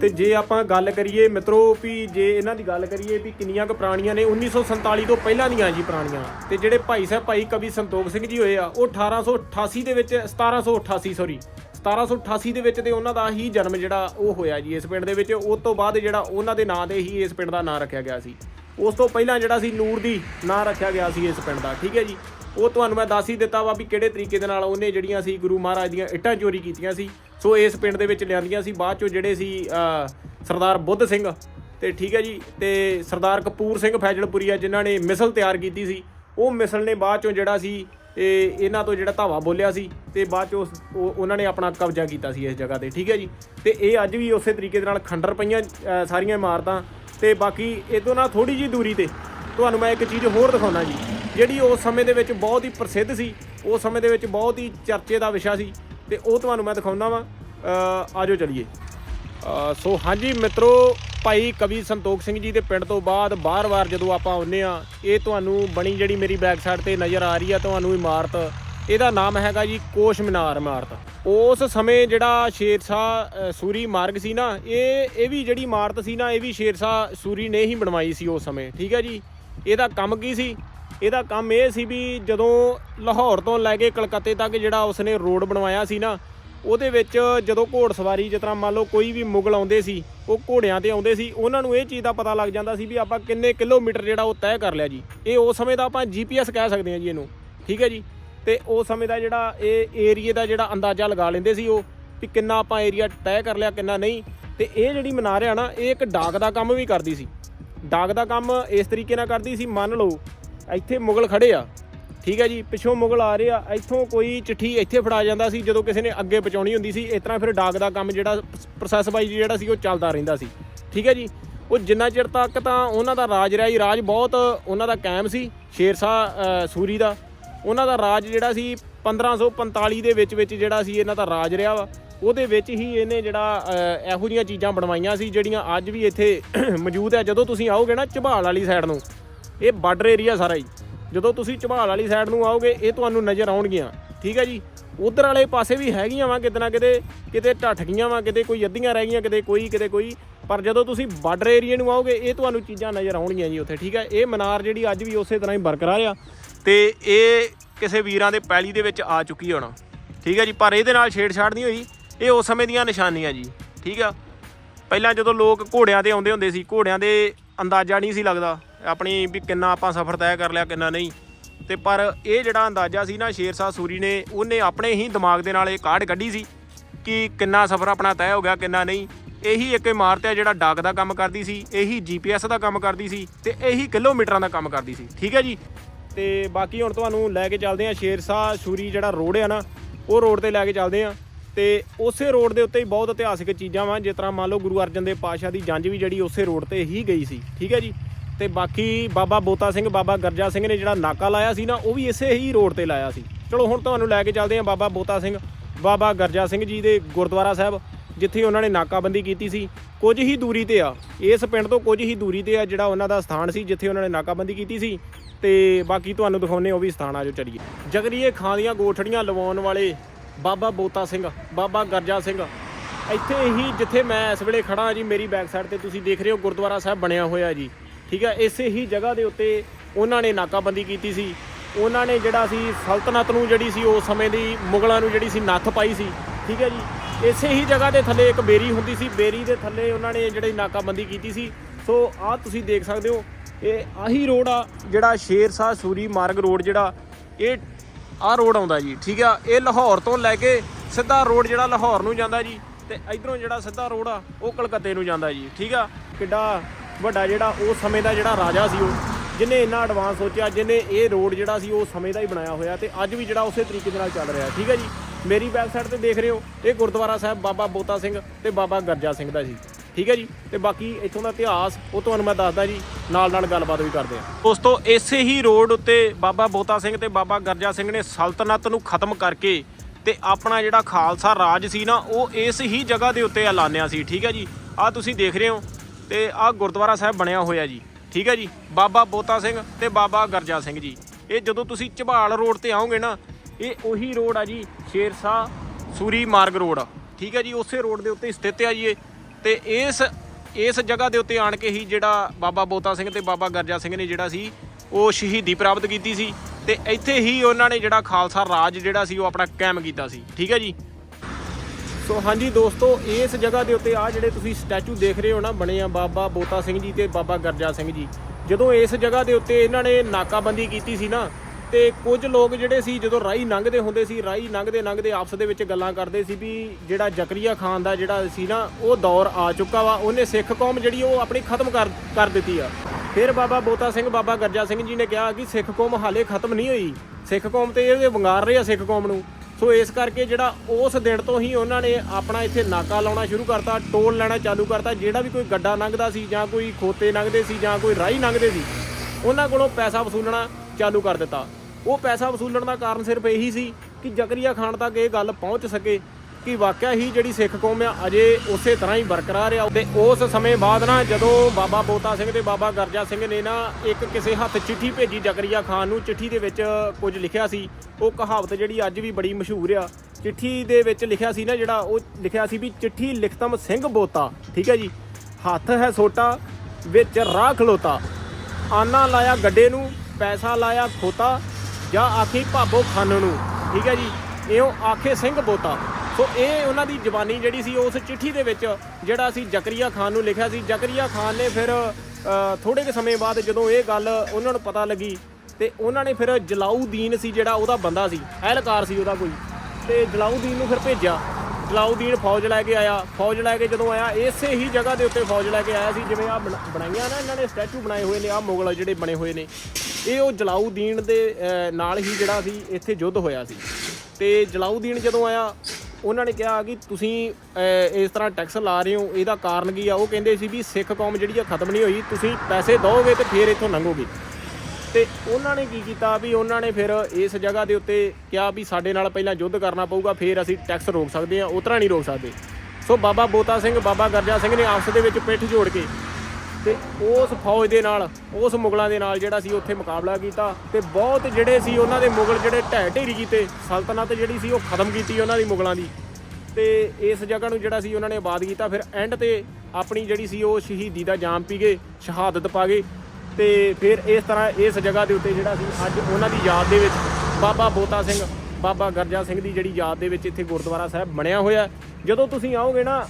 ਤੇ ਜੇ ਆਪਾਂ ਗੱਲ ਕਰੀਏ ਮਿੱਤਰੋ ਵੀ ਜੇ ਇਹਨਾਂ ਦੀ ਗੱਲ ਕਰੀਏ ਵੀ ਕਿੰਨੀਆਂ ਕੁ ਪੁਰਾਣੀਆਂ ਨੇ 1947 ਤੋਂ ਪਹਿਲਾਂ ਦੀਆਂ ਜੀ ਪੁਰਾਣੀਆਂ। ਤੇ ਜਿਹੜੇ ਭਾਈ ਸਾਹਿਬ ਭਾਈ ਕਵੀ ਸੰਤੋਖ ਸਿੰਘ ਜੀ ਹੋਏ ਆ, ਉਹ 1888 ਦੇ ਵਿੱਚ 1788 ਸੌਰੀ 1788 ਦੇ ਵਿੱਚ ਤੇ ਉਹਨਾਂ ਦਾ ਹੀ ਜਨਮ ਜਿਹੜਾ ਉਹ ਹੋਇਆ ਜੀ ਇਸ ਪਿੰਡ ਦੇ ਵਿੱਚ। ਉਸ ਤੋਂ ਬਾਅਦ ਜਿਹੜਾ ਉਹਨਾਂ ਦੇ ਨਾਂ 'ਤੇ ਹੀ ਇਸ ਪਿੰਡ ਦਾ ਨਾਂ ਰੱਖਿਆ ਗਿਆ ਸੀ। ਉਸ ਤੋਂ ਪਹਿਲਾਂ ਜਿਹੜਾ ਸੀ ਨੂਰ ਦੀ ਨਾਂ ਰੱਖਿਆ ਗਿਆ ਸੀ ਇਸ ਪਿੰਡ ਦਾ, ਠੀਕ ਹੈ ਜੀ। ਉਹ ਤੁਹਾਨੂੰ ਮੈਂ ਦੱਸ ਹੀ ਦਿੱਤਾ ਵਾ ਵੀ ਕਿਹੜੇ ਤਰੀਕੇ ਦੇ ਨਾਲ ਉਹਨੇ ਜਿਹੜੀਆਂ ਸੀ ਗੁਰੂ ਮਹਾਰਾਜ ਦੀਆਂ ਇੱਟਾਂ ਚੋਰੀ ਕੀਤੀਆਂ ਸੀ। ਸੋ ਇਸ ਪਿੰਡ ਦੇ ਵਿੱਚ ਲਿਆਂਦੀਆਂ ਸੀ। ਬਾਅਦ ਚੋਂ ਜਿਹੜੇ ਸੀ ਸਰਦਾਰ ਬੁੱਧ ਸਿੰਘ ਤੇ ਠੀਕ ਹੈ ਜੀ, ਤੇ ਸਰਦਾਰ ਕਪੂਰ ਸਿੰਘ ਫੈਜ਼ਲਪੁਰੀਆ ਜਿਨ੍ਹਾਂ ਨੇ ਮਿਸਲ ਤਿਆਰ ਕੀਤੀ ਸੀ, ਉਹ ਮਿਸਲ ਨੇ ਬਾਅਦ ਚੋਂ ਜਿਹੜਾ ਸੀ ਇਹ ਇਹਨਾਂ ਤੋਂ ਜਿਹੜਾ ਧਾਵਾ ਬੋਲਿਆ ਸੀ ਤੇ ਬਾਅਦ ਚੋਂ ਉਹ- ਉਹਨਾਂ ਨੇ ਆਪਣਾ ਕਬਜ਼ਾ ਕੀਤਾ ਸੀ ਇਸ ਜਗ੍ਹਾ ਤੇ, ਠੀਕ ਹੈ ਜੀ। ਤੇ ਇਹ ਅੱਜ ਵੀ ਉਸੇ ਤਰੀਕੇ ਦੇ ਨਾਲ ਖੰਡਰ ਪਈਆਂ ਸਾਰੀਆਂ ਇਮਾਰਤਾਂ ਤੇ ਬਾਕੀ ਇਹ ਤੋਂ ਨਾਲ ਥੋੜੀ ਜੀ ਦੂਰੀ ਤੇ। ਤੁਹਾਨੂੰ ਮੈਂ ਇੱਕ ਚੀਜ਼ ਹੋਰ ਦਿਖਾਉਣਾ ਜੀ। ਜਿਹੜੀ ਉਸ ਸਮੇਂ ਦੇ ਵਿੱਚ ਬਹੁਤ ਹੀ ਪ੍ਰਸਿੱਧ ਸੀ, ਉਸ ਸਮੇਂ ਦੇ ਵਿੱਚ ਬਹੁਤ ਹੀ ਚਰਚੇ ਦਾ ਵਿਸ਼ਾ ਸੀ ਤੇ ਉਹ ਤੁਹਾਨੂੰ ਮੈਂ ਦਿਖਾਉਣਾ ਵਾ ਆਜੋ ਚਲੀਏ। ਸੋ ਹਾਂਜੀ ਮਿੱਤਰੋ, ਭਾਈ ਕਵੀ ਸੰਤੋਖ ਸਿੰਘ ਜੀ ਦੇ ਪਿੰਡ ਤੋਂ ਬਾਅਦ ਬਾਰ-ਬਾਰ ਜਦੋਂ ਆਪਾਂ ਆਉਂਦੇ ਆ ਇਹ ਤੁਹਾਨੂੰ ਬਣੀ ਜਿਹੜੀ ਮੇਰੀ ਬੈਕ ਸਾਈਡ ਤੇ ਨਜ਼ਰ ਆ ਰਹੀ ਆ ਤੁਹਾਨੂੰ ਇਮਾਰਤ, ਇਹਦਾ ਨਾਮ ਹੈਗਾ ਜੀ ਕੋਸ਼ ਮਿਨਾਰ ਇਮਾਰਤ। ਉਸ ਸਮੇਂ ਜਿਹੜਾ ਸ਼ੇਰਸ਼ਾਹ ਸੂਰੀ ਮਾਰਗ ਸੀ ਨਾ, ਇਹ ਇਹ ਵੀ ਜਿਹੜੀ ਇਮਾਰਤ ਸੀ ਨਾ, ਇਹ ਵੀ ਸ਼ੇਰਸ਼ਾਹ ਸੂਰੀ ਨੇ ਹੀ ਬਣਵਾਈ ਸੀ ਉਸ ਸਮੇਂ, ਠੀਕ ਹੈ ਜੀ? ਇਹਦਾ ਕੰਮ ਕੀ ਸੀ? ਇਹਦਾ ਕੰਮ ਇਹ ਸੀ ਵੀ ਜਦੋਂ ਲਾਹੌਰ ਤੋਂ ਲੈ ਕੇ ਕਲਕੱਤੇ ਤੱਕ ਜਿਹੜਾ ਉਸਨੇ ਰੋਡ ਬਣਵਾਇਆ ਸੀ ਨਾ, ਉਹਦੇ ਵਿੱਚ ਜਦੋਂ ਘੋੜ ਸਵਾਰੀ ਜਿਸ ਤਰ੍ਹਾਂ ਮੰਨ ਲਓ ਕੋਈ ਵੀ ਮੁਗਲ ਆਉਂਦੇ ਸੀ, ਉਹ ਘੋੜਿਆਂ ਤੇ ਆਉਂਦੇ ਸੀ, ਉਹਨਾਂ ਨੂੰ ਇਹ ਚੀਜ਼ ਦਾ ਪਤਾ ਲੱਗ ਜਾਂਦਾ ਸੀ ਵੀ ਆਪਾਂ ਕਿੰਨੇ ਕਿਲੋਮੀਟਰ ਜਿਹੜਾ ਉਹ ਤੈਅ ਕਰ ਲਿਆ ਜੀ। ਇਹ ਉਸ ਸਮੇਂ ਦਾ ਆਪਾਂ ਜੀਪੀਐਸ ਕਹਿ ਸਕਦੇ ਹਾਂ ਜੀ ਇਹਨੂੰ, ਠੀਕ ਹੈ ਜੀ? ਤੇ ਉਸ ਸਮੇਂ ਦਾ ਜਿਹੜਾ ਇਹ ਏਰੀਏ ਦਾ ਜਿਹੜਾ ਅੰਦਾਜ਼ਾ ਲਗਾ ਲੈਂਦੇ ਸੀ ਉਹ, ਵੀ ਕਿੰਨਾ ਆਪਾਂ ਏਰੀਆ ਤੈਅ ਕਰ ਲਿਆ, ਕਿੰਨਾ ਨਹੀਂ। ਤੇ ਇਹ ਜਿਹੜੀ ਮਨਾਰਿਆ ਨਾ, ਇਹ ਇੱਕ ਡਾਕ ਦਾ ਕੰਮ ਵੀ ਕਰਦੀ ਸੀ। ਡਾਕ ਦਾ ਕੰਮ ਇਸ ਤਰੀਕੇ ਨਾਲ ਕਰਦੀ ਸੀ, ਮੰਨ ਲਓ ਇੱਥੇ ਮੁਗਲ ਖੜੇ ਆ। ਠੀਕ ਹੈ ਜੀ ਪਿੱਛੋਂ ਮੁਗਲ ਆ ਰਹੇ ਆ। ਇੱਥੋਂ ਕੋਈ ਚਿੱਠੀ ਇੱਥੇ ਫੜਾ ਜਾਂਦਾ ਸੀ ਜਦੋਂ ਕਿਸੇ ਨੇ ਅੱਗੇ ਪਹੁੰਚਾਉਣੀ ਹੁੰਦੀ ਸੀ। ਇਸ ਤਰ੍ਹਾਂ ਫਿਰ ਡਾਕ ਦਾ ਕੰਮ ਜਿਹੜਾ ਪ੍ਰੋਸੈਸ ਵਾਈਜ਼ ਜਿਹੜਾ ਸੀ ਉਹ ਚੱਲਦਾ ਰਹਿੰਦਾ ਸੀ। ਠੀਕ ਹੈ ਜੀ ਉਹ ਜਿੰਨਾ ਚਿਰ ਤੱਕ ਤਾਂ ਉਹਨਾਂ ਦਾ ਰਾਜ ਰਿਹਾ ਜੀ ਰਾਜ ਬਹੁਤ ਉਹਨਾਂ ਦਾ ਕਾਇਮ ਸੀ ਸ਼ੇਰਸ਼ਾਹ ਅ, ਸੂਰੀ ਦਾ। ਉਹਨਾਂ ਦਾ ਰਾਜ ਜਿਹੜਾ ਸੀ 1545 ਦੇ ਵਿੱਚ ਵਿੱਚ ਜਿਹੜਾ ਸੀ ਇਹਨਾਂ ਦਾ ਰਾਜ ਰਿਹਾ ਵਾ। ਉਹਦੇ ਵਿੱਚ ਹੀ ਇਹਨੇ ਜਿਹੜਾ ਇਹੋ ਜਿਹੀਆਂ ਚੀਜ਼ਾਂ ਬਣਵਾਈਆਂ ਸੀ ਜਿਹੜੀਆਂ ਅੱਜ ਵੀ ਇੱਥੇ ਮੌਜੂਦ ਹੈ ਜਦੋਂ ਤੁਸੀਂ ਆਓਗੇ ਨਾ ਝਬਾਲ ਵਾਲੀ ਸਾਈਡ ਨੂੰ ਇਹ ਬਾਰਡਰ ਏਰੀਆ ਸਾਰਾ ਹੀ। ਜਦੋਂ ਤੁਸੀਂ ਝਬਾਲ ਵਾਲੀ ਸਾਈਡ ਨੂੰ ਆਓਗੇ, ਇਹ ਤੁਹਾਨੂੰ ਨਜ਼ਰ ਆਉਣਗੀਆਂ। ਠੀਕ ਹੈ ਜੀ? ਉਧਰ ਵਾਲੇ ਪਾਸੇ ਵੀ ਹੈਗੀਆਂ ਵਾ, ਕਿਤੇ ਨਾ ਕਿਤੇ ਕਿਤੇ ਢੱਠ ਗਈਆਂ ਵਾ, ਕਿਤੇ ਕੋਈ ਅੱਧੀਆਂ ਰਹਿ ਗਈਆਂ, ਕਿਤੇ ਕੋਈ ਕਿਤੇ ਕੋਈ। ਪਰ ਜਦੋਂ ਤੁਸੀਂ ਬਾਰਡਰ ਏਰੀਆ ਨੂੰ ਆਓਗੇ, ਇਹ ਤੁਹਾਨੂੰ ਚੀਜ਼ਾਂ ਨਜ਼ਰ ਆਉਣਗੀਆਂ ਜੀ ਉੱਥੇ, ਠੀਕ ਹੈ? ਇਹ ਮਨਾਰ ਜਿਹੜੀ ਅੱਜ ਵੀ ਉਸੇ ਤਰ੍ਹਾਂ ਹੀ ਬਰਕਰਾਰ ਆ। ਤੇ ਇਹ ਕਿਸੇ ਵੀਰਾਂ ਦੇ ਪੈਲੀ ਦੇ ਵਿੱਚ ਆ ਚੁੱਕੀ ਹੋਣਾ। ਠੀਕ ਹੈ ਜੀ? ਪਰ ਇਹਦੇ ਨਾਲ ਛੇੜਛਾੜ ਨਹੀਂ ਹੋਈ। ਇਹ ਉਸ ਸਮੇਂ ਦੀਆਂ ਨਿਸ਼ਾਨੀਆਂ ਜੀ। ਠੀਕ ਆ? ਪਹਿਲਾਂ ਜਦੋਂ ਲੋਕ ਘੋੜਿਆਂ ਤੇ ਆਉਂਦੇ ਹੁੰਦੇ ਸੀ, ਘੋੜਿਆਂ ਦੇ ਅੰਦਾਜ਼ਾ ਨਹੀਂ ਸੀ ਲੱਗਦਾ। ਆਪਣੀ ਵੀ ਕਿੰਨਾ ਆਪਾਂ ਸਫ਼ਰ ਤੈਅ ਕਰ ਲਿਆ, ਕਿੰਨਾ ਨਹੀਂ। ਤੇ ਪਰ ਇਹ ਜਿਹੜਾ ਅੰਦਾਜ਼ਾ ਸੀ ਨਾ ਸ਼ੇਰਸ਼ਾਹ ਸੂਰੀ ਨੇ, ਉਹਨੇ ਆਪਣੇ ਹੀ ਦਿਮਾਗ ਦੇ ਨਾਲ ਇਹ ਕਾਢ ਕੱਢੀ ਸੀ ਕਿ ਕਿੰਨਾ ਸਫ਼ਰ ਆਪਣਾ ਤੈਅ ਹੋ ਗਿਆ, ਕਿੰਨਾ ਨਹੀਂ। ਇਹੀ ਇੱਕ ਇਮਾਰਤ ਹੈ ਜਿਹੜਾ ਡਾਕ ਦਾ ਕੰਮ ਕਰਦੀ ਸੀ, ਇਹੀ ਜੀਪੀਐਸ ਦਾ ਕੰਮ ਕਰਦੀ ਸੀ ਤੇ ਇਹੀ ਕਿਲੋਮੀਟਰਾਂ ਦਾ ਕੰਮ ਕਰਦੀ ਸੀ। ਠੀਕ ਹੈ ਜੀ? ਤੇ ਬਾਕੀ ਹੁਣ ਤੁਹਾਨੂੰ ਲੈ ਕੇ ਚੱਲਦੇ ਆ ਸ਼ੇਰਸ਼ਾਹ ਸੂਰੀ ਜਿਹੜਾ ਰੋਡ ਆ ਨਾ, ਉਹ ਰੋਡ ਤੇ ਲੈ ਕੇ ਚੱਲਦੇ ਆ ਤੇ ਉਸੇ ਰੋਡ ਦੇ ਉੱਤੇ ਹੀ ਬਹੁਤ ਇਤਿਹਾਸਿਕ ਚੀਜ਼ਾਂ ਵਾਂ, ਜਿਸ ਤਰ੍ਹਾਂ ਮੰਨ ਲਓ ਗੁਰੂ ਅਰਜਨ ਦੇਵ ਪਾਤਸ਼ਾਹ ਦੀ ਜੰਜ ਵੀ ਜਿਹੜੀ ਉਸੇ ਰੋਡ ਤੇ ਹੀ ਗਈ ਸੀ। ਠੀਕ ਹੈ ਜੀ? ਤੇ ਬਾਕੀ ਬਾਬਾ ਬੋਤਾ ਸਿੰਘ, ਬਾਬਾ ਗਰਜਾ ਸਿੰਘ ਨੇ ਜਿਹੜਾ ਨਾਕਾ ਲਾਇਆ ਸੀ ਨਾ, ਉਹ ਵੀ ਇਸੇ ਹੀ ਰੋਡ ਤੇ ਲਾਇਆ ਸੀ। ਚਲੋ ਹੁਣ ਤੁਹਾਨੂੰ ਲੈ ਕੇ ਚੱਲਦੇ ਹਾਂ ਬਾਬਾ ਬੋਤਾ ਸਿੰਘ, ਬਾਬਾ ਗਰਜਾ ਸਿੰਘ ਜੀ ਦੇ ਗੁਰਦੁਆਰਾ ਸਾਹਿਬ, ਜਿੱਥੇ ਉਹਨਾਂ ਨੇ ਨਾਕਾਬੰਦੀ ਕੀਤੀ ਸੀ। ਕੁਝ ਹੀ ਦੂਰੀ ਤੇ ਆ, ਇਸ ਪਿੰਡ ਤੋਂ ਕੁਝ ਹੀ ਦੂਰੀ ਤੇ ਆ ਜਿਹੜਾ ਉਹਨਾਂ ਦਾ ਸਥਾਨ ਸੀ, ਜਿੱਥੇ ਉਹਨਾਂ ਨੇ ਨਾਕਾਬੰਦੀ ਕੀਤੀ ਸੀ। ਤੇ ਬਾਕੀ ਤੁਹਾਨੂੰ ਦਿਖਾਉਨੇ ਉਹ ਵੀ ਸਥਾਨ, ਆ ਜੋ ਚੜੀਏ ਜਗਰੀਏ ਖਾਂ ਦੀਆਂ ਗੋਠੜੀਆਂ ਲਵਾਉਣ ਵਾਲੇ ਬਾਬਾ ਬੋਤਾ ਸਿੰਘ, ਬਾਬਾ ਗਰਜਾ ਸਿੰਘ, ਇੱਥੇ ਹੀ ਜਿੱਥੇ ਮੈਂ ਇਸ ਵੇਲੇ ਖੜਾ ਜੀ, ਮੇਰੀ ਬੈਕ ਸਾਈਡ ਤੇ ਤੁਸੀਂ ਦੇਖ ਰਹੇ ਹੋ ਗੁਰਦੁਆਰਾ ਸਾਹਿਬ ਬਣਿਆ ਹੋਇਆ ਜੀ। ਠੀਕ ਹੈ, ਇਸੇ ਹੀ ਜਗ੍ਹਾ ਦੇ ਉੱਤੇ ਉਹਨਾਂ ਨੇ ਨਾਕਾਬੰਦੀ ਕੀਤੀ ਸੀ। ਉਹਨਾਂ ਨੇ ਜਿਹੜਾ ਸੀ, ਸਲਤਨਤ ਨੂੰ ਜਿਹੜੀ ਸੀ ਉਸ ਸਮੇਂ ਦੀ ਮੁਗਲਾਂ ਨੂੰ ਜਿਹੜੀ ਸੀ, ਨੱਥ ਪਾਈ ਸੀ। ਠੀਕ ਹੈ ਜੀ, ਇਸੇ ਹੀ ਜਗ੍ਹਾ ਦੇ ਥੱਲੇ ਇੱਕ ਬੇਰੀ ਹੁੰਦੀ ਸੀ। ਬੇਰੀ ਦੇ ਥੱਲੇ ਉਹਨਾਂ ਨੇ ਜਿਹੜੀ ਨਾਕਾਬੰਦੀ ਕੀਤੀ ਸੀ। ਸੋ ਆਹ ਤੁਸੀਂ ਦੇਖ ਸਕਦੇ ਹੋ, ਇਹ ਆਹੀ ਰੋਡ ਆ, ਜਿਹੜਾ ਸ਼ੇਰਸ਼ਾਹ ਸੂਰੀ ਮਾਰਗ ਰੋਡ ਜਿਹੜਾ, ਇਹ ਆਹ ਰੋਡ ਆਉਂਦਾ ਜੀ। ਠੀਕ ਆ, ਇਹ ਲਾਹੌਰ ਤੋਂ ਲੈ ਕੇ ਸਿੱਧਾ ਰੋਡ ਜਿਹੜਾ ਲਾਹੌਰ ਨੂੰ ਜਾਂਦਾ ਜੀ, ਤੇ ਇਧਰੋਂ ਜਿਹੜਾ ਸਿੱਧਾ ਰੋਡ ਆ, ਉਹ ਕਲਕੱਤੇ ਨੂੰ ਜਾਂਦਾ ਜੀ। ਠੀਕ ਆ, ਕਿੱਡਾ ਵੱਡਾ ਜਿਹੜਾ ਉਹ ਸਮੇਂ ਦਾ ਜਿਹੜਾ ਰਾਜਾ ਸੀ ਉਹ, ਜਿਹਨੇ ਇੰਨਾ ਐਡਵਾਂਸ ਸੋਚਿਆ, ਜਿਹਨੇ ਇਹ ਰੋਡ ਜਿਹੜਾ ਸੀ ਉਹ ਸਮੇਂ ਦਾ ਹੀ ਬਣਾਇਆ ਹੋਇਆ ਤੇ ਅੱਜ ਵੀ ਜਿਹੜਾ ਉਸੇ ਤਰੀਕੇ ਦੇ ਨਾਲ ਚੱਲ ਰਿਹਾ। ਠੀਕ ਹੈ ਜੀ? ਮੇਰੀ ਬੈਕ ਤੇ ਦੇਖ ਰਹੇ ਹੋ, ਇਹ ਗੁਰਦੁਆਰਾ ਸਾਹਿਬ ਬਾਬਾ ਬੋਤਾ ਸਿੰਘ ਤੇ ਬਾਬਾ ਗਰਜਾ ਸਿੰਘ ਦਾ ਜੀ। ਠੀਕ ਹੈ ਜੀ? ਤੇ ਬਾਕੀ ਇੱਥੋਂ ਦਾ ਇਤਿਹਾਸ, ਉਹ ਤੁਹਾਨੂੰ ਮੈਂ ਦੱਸਦਾ ਜੀ, ਨਾਲ ਨਾਲ ਗੱਲਬਾਤ ਵੀ ਕਰਦੇ ਆ ਦੋਸਤੋ, ਇਸੇ ਹੀ ਰੋਡ ਉੱਤੇ ਬਾਬਾ ਬੋਤਾ ਸਿੰਘ ਤੇ ਬਾਬਾ ਗਰਜਾ ਸਿੰਘ ਨੇ ਸਲਤਨਤ ਨੂੰ ਖਤਮ ਕਰਕੇ ਤੇ ਆਪਣਾ ਜਿਹੜਾ ਖਾਲਸਾ ਰਾਜ ਸੀ ਨਾ, ਉਹ ਇਸ ਹੀ ਜਗ੍ਹਾ ਦੇ ਉੱਤੇ ਐਲਾਨਿਆ ਸੀ। ਠੀਕ ਹੈ ਜੀ? ਆ ਤੁਸੀਂ ਦੇਖ ਰਹੇ ਹੋ ਤੇ ਆਹ ਗੁਰਦੁਆਰਾ ਸਾਹਿਬ ਬਣਿਆ ਹੋਇਆ ਜੀ। ਠੀਕ ਹੈ ਜੀ? ਬਾਬਾ ਬੋਤਾ ਸਿੰਘ ਤੇ ਬਾਬਾ ਗਰਜਾ ਸਿੰਘ ਜੀ। ਇਹ ਜਦੋਂ ਤੁਸੀਂ ਝਬਾਲ ਰੋਡ ਤੇ ਆਓਗੇ ਨਾ, ਇਹ ਉਹੀ ਰੋਡ ਆ ਜੀ ਸ਼ੇਰਸਾ ਸੂਰੀ ਮਾਰਗ ਰੋਡ। ਠੀਕ ਹੈ ਜੀ? ਉਸੇ ਰੋਡ ਦੇ ਉੱਤੇ ਸਥਿਤ ਆ ਜੀ ਇਹ। ਤੇ ਇਸ ਇਸ ਜਗ੍ਹਾ ਦੇ ਉੱਤੇ ਆਣ ਕੇ ਹੀ ਜਿਹੜਾ ਬਾਬਾ ਬੋਤਾ ਸਿੰਘ ਤੇ ਬਾਬਾ ਗਰਜਾ ਸਿੰਘ ਨੇ ਜਿਹੜਾ ਸੀ, ਉਹ ਸ਼ਹੀਦੀ ਪ੍ਰਾਪਤ ਕੀਤੀ ਸੀ। ਤੇ ਇੱਥੇ ਹੀ ਉਹਨਾਂ ਨੇ ਜਿਹੜਾ ਖਾਲਸਾ ਰਾਜ ਜਿਹੜਾ ਸੀ, ਉਹ ਆਪਣਾ ਕਾਇਮ ਕੀਤਾ ਸੀ। ਠੀਕ ਹੈ ਜੀ? ਸੋ ਹਾਂਜੀ ਦੋਸਤੋ, ਇਸ ਜਗ੍ਹਾ ਦੇ ਉੱਤੇ ਆ ਜਿਹੜੇ ਤੁਸੀਂ ਸਟੈਚੂ ਦੇਖ ਰਹੇ ਹੋ ਨਾ, ਬਣੇ ਆ ਬਾਬਾ ਬੋਤਾ ਸਿੰਘ ਜੀ ਤੇ ਬਾਬਾ ਗਰਜਾ ਸਿੰਘ ਜੀ। ਜਦੋਂ ਇਸ ਜਗ੍ਹਾ ਦੇ ਉੱਤੇ ਇਹਨਾਂ ਨੇ ਨਾਕਾਬੰਦੀ ਕੀਤੀ ਸੀ ਨਾ, ਤੇ ਕੁਝ ਲੋਕ ਜਿਹੜੇ ਸੀ, ਜਦੋਂ ਰਾਈ ਲੰਘਦੇ ਹੁੰਦੇ ਸੀ, ਰਾਈ ਲੰਘਦੇ ਲੰਘਦੇ ਆਪਸ ਦੇ ਵਿੱਚ ਗੱਲਾਂ ਕਰਦੇ ਸੀ ਵੀ ਜਿਹੜਾ ਜ਼ਕਰੀਆ ਖਾਨ ਦਾ ਜਿਹੜਾ ਸੀ ਨਾ, ਉਹ ਦੌਰ ਆ ਚੁੱਕਾ ਵਾ, ਉਹਨੇ ਸਿੱਖ ਕੌਮ ਜਿਹੜੀ ਉਹ ਆਪਣੀ ਖਤਮ ਕਰ ਕਰ ਦਿੱਤੀ ਆ। ਫਿਰ ਬਾਬਾ ਬੋਤਾ ਸਿੰਘ, ਬਾਬਾ ਗਰਜਾ ਸਿੰਘ ਜੀ ਨੇ ਕਿਹਾ ਕਿ ਸਿੱਖ ਕੌਮ ਹਾਲੇ ਖਤਮ ਨਹੀਂ ਹੋਈ। ਸਿੱਖ ਕੌਮ ਤੇ ਇਹ ਵੰਗਾਰ ਰਹੇ ਆ ਸਿੱਖ ਕੌਮ ਨੂੰ। ਸੋ ਇਸ ਕਰਕੇ ਜਿਹੜਾ ਉਸ ਦਿਨ ਤੋਂ ਹੀ ਉਹਨਾਂ ਨੇ ਆਪਣਾ ਇੱਥੇ ਨਾਕਾ ਲਾਉਣਾ ਸ਼ੁਰੂ ਕਰਤਾ, ਟੋਲ ਲੈਣਾ ਚਾਲੂ ਕਰਤਾ, ਜਿਹੜਾ ਵੀ ਕੋਈ ਗੱਡਾ ਲੰਘਦਾ ਸੀ ਜਾਂ ਕੋਈ ਖੋਤੇ ਲੰਘਦੇ ਸੀ ਜਾਂ ਕੋਈ ਰਾਹੀ ਲੰਘਦੇ ਸੀ, ਉਹਨਾਂ ਕੋਲੋਂ ਪੈਸਾ ਵਸੂਲਣਾ ਚਾਲੂ ਕਰ ਦਿੱਤਾ। ਉਹ ਪੈਸਾ ਵਸੂਲਣ ਦਾ ਕਾਰਨ ਸਿਰਫ ਇਹੀ ਸੀ ਕਿ ਜ਼ਕਰੀਆ ਖਾਨ ਤੱਕ ਇਹ ਗੱਲ ਪਹੁੰਚ ਸਕੇ ਕਿ ਵਾਕਿਆ ਹੀ ਜਿਹੜੀ ਸਿੱਖ ਕੌਮ ਆ, ਅਜੇ ਉਸੇ ਤਰ੍ਹਾਂ ਹੀ ਬਰਕਰਾਰ ਆ। ਤੇ ਉਸ ਸਮੇਂ ਬਾਅਦ ਨਾ ਜਦੋਂ ਬਾਬਾ ਬੋਤਾ ਸਿੰਘ ਤੇ ਬਾਬਾ ਗਰਜਾ ਸਿੰਘ ਨੇ ਨਾ ਇੱਕ ਕਿਸੇ ਹੱਥ ਚਿੱਠੀ ਭੇਜੀ ਜ਼ਕਰੀਆ ਖਾਨ ਨੂੰ, ਚਿੱਠੀ ਦੇ ਵਿੱਚ ਕੁਝ ਲਿਖਿਆ ਸੀ। ਉਹ ਕਹਾਵਤ ਜਿਹੜੀ ਅੱਜ ਵੀ ਬੜੀ ਮਸ਼ਹੂਰ ਆ। ਚਿੱਠੀ ਦੇ ਵਿੱਚ ਲਿਖਿਆ ਸੀ ਨਾ ਜਿਹੜਾ, ਉਹ ਲਿਖਿਆ ਸੀ ਵੀ ਚਿੱਠੀ ਲਿਖਤਮ ਸਿੰਘ ਬੋਤਾ, ਠੀਕ ਹੈ ਜੀ? ਹੱਥ ਹੈ ਸੋਟਾ, ਵਿੱਚ ਰਾਹ ਖਲੋਤਾ। ਆਨਾ ਲਾਇਆ ਗੱਡੇ ਨੂੰ, ਪੈਸਾ ਲਾਇਆ ਖੋਤਾ, ਜਾਂ ਆਖੀ ਭਾਬੋ ਖਾਨ ਨੂੰ, ਠੀਕ ਹੈ ਜੀ? ਇਉਂ ਆਖੇ ਸਿੰਘ ਬੋਤਾ। ਸੋ ਇਹ ਉਹਨਾਂ ਦੀ ਜ਼ਬਾਨੀ ਜਿਹੜੀ ਸੀ ਉਸ ਚਿੱਠੀ ਦੇ ਵਿੱਚ ਜਿਹੜਾ ਸੀ ਜ਼ਕਰੀਆ ਖਾਨ ਨੂੰ ਲਿਖਿਆ ਸੀ। ਜ਼ਕਰੀਆ ਖਾਨ ਨੇ ਫਿਰ ਅ, ਥੋੜੇ ਕੁ ਸਮੇਂ ਬਾਅਦ ਜਦੋਂ ਇਹ ਗੱਲ ਉਹਨਾਂ ਨੂੰ ਪਤਾ ਲੱਗੀ ਤੇ ਉਹਨਾਂ ਨੇ ਫਿਰ ਜਲਾਊਦੀਨ ਸੀ ਜਿਹੜਾ ਉਹਦਾ ਬੰਦਾ ਸੀ ਅਹਿਲਕਾਰ ਸੀ ਉਹਦਾ ਕੋਈ। ਤੇ ਜਲਾਊਦੀਨ ਨੂੰ ਫਿਰ ਭੇਜਿਆ। ਜਲਾਊਦੀਨ ਫੌਜ ਲੈ ਕੇ ਆਇਆ। ਫੌਜ ਲੈ ਕੇ ਜਦੋਂ ਆਇਆ ਇਸੇ ਹੀ ਜਗ੍ਹਾ ਦੇ ਉੱਤੇ ਫੌਜ ਲੈ ਕੇ ਆਇਆ ਸੀ ਜਿਵੇਂ ਆ ਬਣਾਈਆਂ ਨਾ ਇਹਨਾਂ ਨੇ ਸਟੈਚੂ ਬਣਾਏ ਹੋਏ ਨੇ ਆ ਮੁਗਲ ਜਿਹੜੇ ਬਣੇ ਹੋਏ ਨੇ। ਇਹ ਉਹ ਜਲਾਊਦੀਨ ਦੇ ਨਾਲ ਹੀ ਜਿਹੜਾ ਸੀ ਇੱਥੇ ਯੁੱਧ ਹੋਇਆ ਸੀ। ਤੇ ਜਲਾਊਦੀਨ ਜਦੋਂ ਆਇਆ ਉਹਨਾਂ ਨੇ ਕਿਹਾ ਕਿ ਤੁਸੀਂ ਇਸ ਤਰ੍ਹਾਂ ਟੈਕਸ ਲਾ ਰਹੇ ਹੋ, ਇਹਦਾ ਕਾਰਨ ਕੀ ਆ? ਉਹ ਕਹਿੰਦੇ ਸੀ ਵੀ ਸਿੱਖ ਕੌਮ ਜਿਹੜੀ ਆ, ਖਤਮ ਨਹੀਂ ਹੋਈ, ਤੁਸੀਂ ਪੈਸੇ ਦਿਓਗੇ ਤੇ ਫਿਰ ਇੱਥੋਂ ਲੰਘੋਗੇ। ਤੇ ਉਹਨਾਂ ਨੇ ਕੀ ਕੀਤਾ ਵੀ ਉਹਨਾਂ ਨੇ ਫਿਰ ਇਸ ਜਗ੍ਹਾ ਦੇ ਉੱਤੇ ਕਿਹਾ ਵੀ ਸਾਡੇ ਨਾਲ ਪਹਿਲਾਂ ਯੁੱਧ ਕਰਨਾ ਪਊਗਾ, ਫਿਰ ਅਸੀਂ ਟੈਕਸ ਰੋਕ ਸਕਦੇ ਹਾਂ ਉਤਰਾ ਨਹੀਂ ਰੋਕ ਸਕਦੇ। ਸੋ ਬਾਬਾ ਬੋਤਾ ਸਿੰਘ, ਬਾਬਾ ਗਰਜਾ ਸਿੰਘ ਨੇ ਆਪਸ ਦੇ ਵਿੱਚ ਪਿੱਠ ਜੋੜ ਕੇ ਤੇ ਉਸ ਫੌਜ ਦੇ ਨਾਲ, ਉਸ ਮੁਗਲਾਂ ਦੇ ਨਾਲ ਜਿਹੜਾ ਸੀ ਉੱਥੇ ਮੁਕਾਬਲਾ ਕੀਤਾ ਤੇ ਬਹੁਤ ਜਿਹੜੇ ਸੀ ਉਹਨਾਂ ਦੇ ਮੁਗਲ ਜਿਹੜੇ ਢਹਿ ਢੇਰੀ ਕੀਤੇ, ਸਲਤਨਤ ਜਿਹੜੀ ਸੀ ਉਹ ਖਤਮ ਕੀਤੀ ਉਹਨਾਂ ਦੀ ਮੁਗਲਾਂ ਦੀ। ਤੇ ਇਸ ਜਗ੍ਹਾ ਨੂੰ ਜਿਹੜਾ ਸੀ ਉਹਨਾਂ ਨੇ ਆਬਾਦ ਕੀਤਾ, ਫਿਰ ਐਂਡ ਤੇ ਆਪਣੀ ਜਿਹੜੀ ਸੀ ਉਹ ਸ਼ਹੀਦੀ ਦਾ ਜਾਮ ਪੀ ਗਏ, ਸ਼ਹਾਦਤ ਪਾ ਗਏ ਤੇ ਫਿਰ ਇਸ ਤਰ੍ਹਾਂ ਇਸ ਜਗ੍ਹਾ ਦੇ ਉੱਤੇ ਜਿਹੜਾ ਸੀ ਅੱਜ ਉਹਨਾਂ ਦੀ ਯਾਦ ਦੇ ਵਿੱਚ ਬਾਬਾ ਬੋਤਾ ਸਿੰਘ, ਬਾਬਾ ਗਰਜਾ ਸਿੰਘ ਦੀ ਜਿਹੜੀ ਯਾਦ ਦੇ ਵਿੱਚ ਇੱਥੇ ਗੁਰਦੁਆਰਾ ਸਾਹਿਬ ਬਣਿਆ ਹੋਇਆ। ਜਦੋਂ ਤੁਸੀਂ ਆਓਗੇ ਨਾ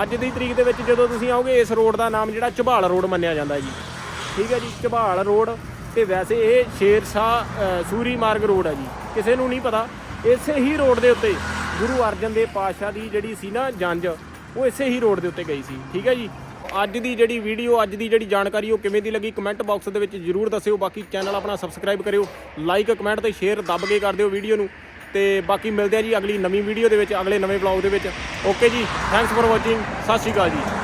ਅੱਜ ਦੀ ਤਰੀਕ ਦੇ ਵਿੱਚ ਜਦੋਂ ਤੁਸੀਂ ਆਓਗੇ ਇਸ ਰੋਡ ਦਾ ਨਾਮ ਜਿਹੜਾ ਝਬਾਲ ਰੋਡ ਮੰਨਿਆ ਜਾਂਦਾ ਜੀ। ਠੀਕ ਹੈ ਜੀ ਝਬਾਲ ਰੋਡ ਤੇ ਵੈਸੇ ਇਹ ਸ਼ੇਰਸ਼ਾਹ ਅ, ਸੂਰੀ ਮਾਰਗ ਰੋਡ ਹੈ ਜੀ। ਕਿਸੇ ਨੂੰ ਨਹੀਂ ਪਤਾ। ਇਸੇ ਹੀ ਰੋਡ ਦੇ ਉੱਤੇ ਗੁਰੂ ਅਰਜਨ ਦੇਵ ਪਾਤਸ਼ਾਹ ਦੀ ਜਿਹੜੀ ਸੀ ਨਾ ਜੰਜ ਉਹ ਇਸੇ ਹੀ ਰੋਡ ਦੇ ਉੱਤੇ ਗਈ ਸੀ। ਠੀਕ ਹੈ ਜੀ? ਅੱਜ ਦੀ ਜਿਹੜੀ ਵੀਡੀਓ ਅੱਜ ਦੀ ਜਿਹੜੀ ਜਾਣਕਾਰੀ ਉਹ ਕਿਵੇਂ ਦੀ ਲੱਗੀ ਕਮੈਂਟ ਬਾਕਸ ਦੇ ਵਿੱਚ ਜਰੂਰ ਦੱਸਿਓ। ਬਾਕੀ ਚੈਨਲ ਆਪਣਾ ਸਬਸਕ੍ਰਾਈਬ ਕਰਿਓ ਲਾਈਕ ਕਮੈਂਟ ਤੇ ਸ਼ੇਅਰ ਦੱਬ ਕੇ ਕਰ ਦਿਓ ਵੀਡੀਓ ਨੂੰ। ਤੇ ਬਾਕੀ ਮਿਲਦੇ ਆ ਜੀ ਅਗਲੀ ਨਵੀਂ ਵੀਡੀਓ ਦੇ ਵਿੱਚ, ਅਗਲੇ ਨਵੇਂ ਵਲੌਗ ਦੇ ਵਿੱਚ। ਓਕੇ ਜੀ ਥੈਂਕਸ ਫॉर ਵਾਚਿੰਗ ਸਤਿ ਸ਼੍ਰੀ ਅਕਾਲ ਜੀ।